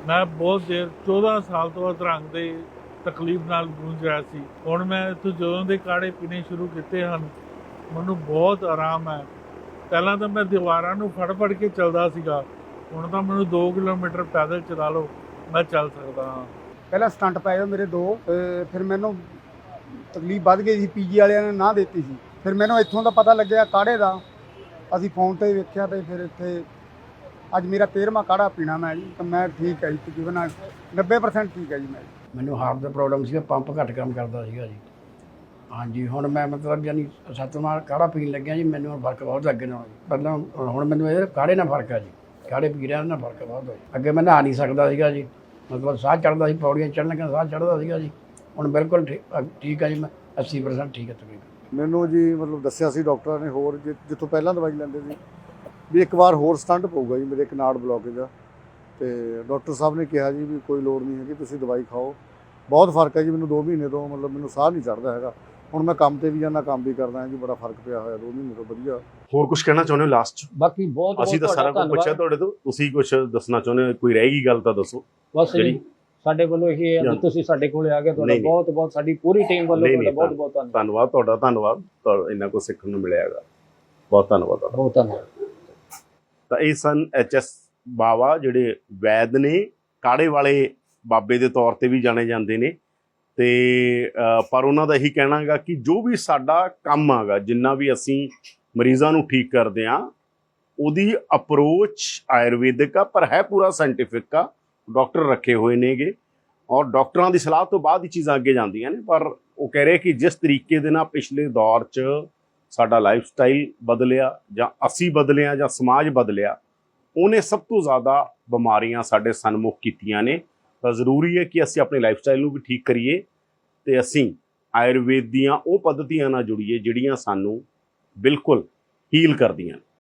ਮੈਂ ਬਹੁਤ ਦੇਰ 14 ਸਾਲ ਤੋਂ ਅਧਰੰਗ ਦੇ ਤਕਲੀਫ ਨਾਲ ਗੂੰਜ ਰਿਹਾ ਸੀ। ਹੁਣ ਮੈਂ ਇੱਥੋਂ ਜਦੋਂ ਦੇ ਕਾੜੇ ਪੀਣੇ ਸ਼ੁਰੂ ਕੀਤੇ ਹਨ, ਮੈਨੂੰ ਬਹੁਤ ਆਰਾਮ ਹੈ। ਪਹਿਲਾਂ ਤਾਂ ਮੈਂ ਦੀਵਾਰਾਂ ਨੂੰ ਫੜ ਫੜ ਕੇ ਚੱਲਦਾ ਸੀਗਾ। ਹੁਣ ਤਾਂ ਮੈਨੂੰ 2 ਕਿਲੋਮੀਟਰ ਪੈਦਲ ਚਲਾ ਲਓ, ਮੈਂ ਚੱਲ ਸਕਦਾ ਹਾਂ। ਪਹਿਲਾਂ ਸਟੰਟ ਪਏ ਹੋਏ ਮੇਰੇ ਦੋ ਫਿਰ ਮੈਨੂੰ ਤਕਲੀਫ ਵੱਧ ਗਈ ਸੀ, ਪੀਜੀ ਵਾਲਿਆਂ ਨੇ ਨਾ ਦਿੱਤੀ ਸੀ। ਫਿਰ ਮੈਨੂੰ ਇੱਥੋਂ ਦਾ ਪਤਾ ਲੱਗਿਆ ਕਾੜੇ ਦਾ। ਅਸੀਂ ਫੋਨ ਤੇ ਵੇਖਿਆ ਤੇ ਫਿਰ ਇੱਥੇ ਅੱਜ ਮੇਰਾ 13ਵਾਂ ਕਾੜਾ ਪੀਣਾ ਮੈਂ ਜੀ, ਤਾਂ ਮੈਂ ਠੀਕ ਹੈ ਜੀ, ਤਕਰੀਬਨ 90% ਠੀਕ ਹੈ ਜੀ ਮੈਂ। ਮੈਨੂੰ ਹਾਰਟ ਦਾ ਪ੍ਰੋਬਲਮ ਸੀਗਾ ਪੰਪ ਘੱਟ ਕੰਮ ਕਰਦਾ ਸੀਗਾ ਜੀ। ਹਾਂਜੀ, ਹੁਣ ਮੈਂ ਮਤਲਬ ਯਾਨੀ ਸੱਤਵਾਂ ਕਾੜਾ ਪੀਣ ਲੱਗਿਆ ਜੀ, ਮੈਨੂੰ ਹੁਣ ਫ਼ਰਕ ਬਹੁਤ ਅੱਗੇ ਨਾਲ ਪਹਿਲਾਂ ਹੁਣ ਮੈਨੂੰ ਇਹ ਕਾੜੇ ਨਾਲ ਫ਼ਰਕ ਆ ਜੀ। ਕਾੜੇ ਪੀ ਰਿਹਾ ਨਾਲ ਫ਼ਰਕ ਬਹੁਤ ਹੋਇਆ ਅੱਗੇ ਮੈਂ ਨਹਾ ਨਹੀਂ ਸਕਦਾ ਸੀਗਾ ਜੀ। ਮਤਲਬ ਸਾਹ ਚੜਦਾ ਸੀ, ਪੌੜੀਆਂ ਚੜ੍ਹਨ ਲੱਗਾ, ਸਾਹ ਚੜਦਾ ਸੀਗਾ ਜੀ। ਹੁਣ ਬਿਲਕੁਲ ਠੀ- ਠੀਕ ਆ ਜੀ, ਮੈਂ 80% ਠੀਕ ਹੈ ਤਕਰੀਬਨ। ਮੈਨੂੰ ਜੀ ਮਤਲਬ ਦੱਸਿਆ ਸੀ ਡਾਕਟਰਾਂ ਨੇ ਹੋਰ ਜਿ- ਜਿੱਥੋਂ ਪਹਿਲਾਂ ਦਵਾਈ ਲੈਂਦੇ ਸੀ ਵੀ ਇੱਕ ਵਾਰ ਹੋਰ ਸਟੰਟ ਪਊਗਾ ਜੀ ਮੇਰੇ ਕਨਾੜ ਬਲੋਕੇਜ ਆ ਤੇ ਡਾਕਟਰ ਸਾਹਿਬ ਨੇ ਕਿਹਾ ਜੀ ਵੀ ਕੋਈ ਲੋੜ ਨਹੀਂ ਹੈਗੀ ਤੁਸੀਂ ਦਵਾਈ ਖਾਓ। ਬਹੁਤ ਫ਼ਰਕ ਹੈ ਜੀ ਮੈਨੂੰ 2 ਮਹੀਨੇ ਤੋਂ ਮਤਲਬ ਮੈਨੂੰ ਸਾਹ ਨਹੀਂ ਚੜਦਾ ਹੈਗਾ। ਹੁਣ ਮੈਂ ਕੰਮ ਤੇ ਵੀ ਜਾਂਦਾ ਕੰਮ ਵੀ ਕਰਦਾ ਹਾਂ ਜੀ ਬੜਾ ਫ਼ਰਕ ਪਿਆ ਹੋਇਆ 2 ਮਹੀਨੇ ਤੋਂ ਵਧੀਆ। ਹੋਰ ਕੁਝ ਕਹਿਣਾ ਚਾਹੁੰਦੇ ਹੋ ਲਾਸਟ ਚ? ਬਾਕੀ ਬਹੁਤ ਅਸੀਂ ਤਾਂ ਸਾਰਾ ਕੁਝ ਪੁੱਛਿਆ ਤੁਹਾਡੇ ਤੋਂ ਤੁਸੀਂ ਕੁਝ ਦੱਸਣਾ ਚਾਹੁੰਦੇ ਹੋ? ਕੋਈ ਰਹਿ ਗੱਲ ਤਾਂ ਦੱਸੋ। ਬਸ ਜੀ। ਜਿਹੜੀ- ਸਾਡੇ ਵੱਲੋਂ ਇਹ ਹੈ ਤੁਸੀਂ ਸਾਡੇ ਕੋਲੇ ਆ ਗਏ ਤੁਹਾਡਾ। ਬਹੁਤ ਬਹੁਤ ਸਾਡੀ ਪੂਰੀ ਟੀਮ ਵੱਲੋਂ ਤੁਹਾਡਾ ਬਹੁਤ ਬਹੁਤ ਧੰਨਵਾਦ। ਧੰਨਵਾਦ ਤੁਹਾਡਾ ਧੰਨਵਾਦ ਤੁਹਾਨੂੰ ਇੰਨਾ ਕੁਝ ਸਿੱਖਣ ਨੂੰ ਮਿਲਿਆ ਹੈਗਾ। ਬਹੁਤ ਧੰਨਵਾਦ ਤੁਹਾਡਾ। ਬਹੁਤ ਧੰਨਵਾਦ। ਤਾਂ ਇਹ ਸਨ ਐਚਐਸ ਬਾਵਾ ਜਿਹੜੇ ਵੈਦ ਨੇ ਕਾੜੇ ਵਾਲੇ ਬਾਬੇ ਦੇ ਤੌਰ ਤੇ ਵੀ ਜਾਣੇ ਜਾਂਦੇ ਨੇ। ਤੇ ਪਰ ਉਹਨਾਂ ਦਾ ਇਹੀ ਕਹਿਣਾ ਹੈਗਾ ਕਿ ਜੋ ਵੀ ਸਾਡਾ ਕੰਮ ਆਗਾ ਜਿੰਨਾ ਵੀ ਅਸੀਂ ਮਰੀਜ਼ਾਂ ਨੂੰ ਠੀਕ ਕਰਦੇ ਆ ਉਹਦੀ ਅਪਰੋਚ ਆਯੁਰਵੈਦਿਕ ਆ ਪਰ ਹੈ ਪੂਰਾ ਸਾਇੰਟੀਫਿਕ ਆ। ਡਾਕਟਰ ਰੱਖੇ ਹੋਏ ਨੇਗੇ ਔਰ ਡਾਕਟਰਾਂ ਦੀ ਸਲਾਹ ਤੋਂ ਬਾਅਦ ਹੀ ਚੀਜ਼ਾਂ ਅੱਗੇ ਜਾਂਦੀਆਂ ਨੇ, ਪਰ ਉਹ ਕਹਿ ਰਹੇ ਕਿ ਜਿਸ ਤਰੀਕੇ ਦੇ ਨਾਲ ਪਿਛਲੇ ਦੌਰ 'ਚ ਸਾਡਾ ਲਾਈਫ ਸਟਾਈਲ ਬਦਲਿਆ ਜਾਂ ਅਸੀਂ ਬਦਲਿਆ ਜਾਂ ਸਮਾਜ ਬਦਲਿਆ, ਉਹਨੇ ਸਭ ਤੋਂ ਜ਼ਿਆਦਾ ਬਿਮਾਰੀਆਂ ਸਾਡੇ ਸਨਮੁਖ ਕੀਤੀਆਂ ਨੇ। ਤਾਂ ਜ਼ਰੂਰੀ ਹੈ ਕਿ ਅਸੀਂ ਆਪਣੇ ਲਾਈਫ ਸਟਾਈਲ ਨੂੰ ਵੀ ਠੀਕ ਕਰੀਏ ਤੇ ਅਸੀਂ ਆਯੁਰਵੇਦ ਦੀਆਂ ਉਹ ਪद्धਤੀਆਂ ਨਾਲ ਜੁੜੀਏ ਜਿਹੜੀਆਂ ਸਾਨੂੰ ਬਿਲਕੁਲ ਹੀਲ ਕਰਦੀਆਂ ਨੇ।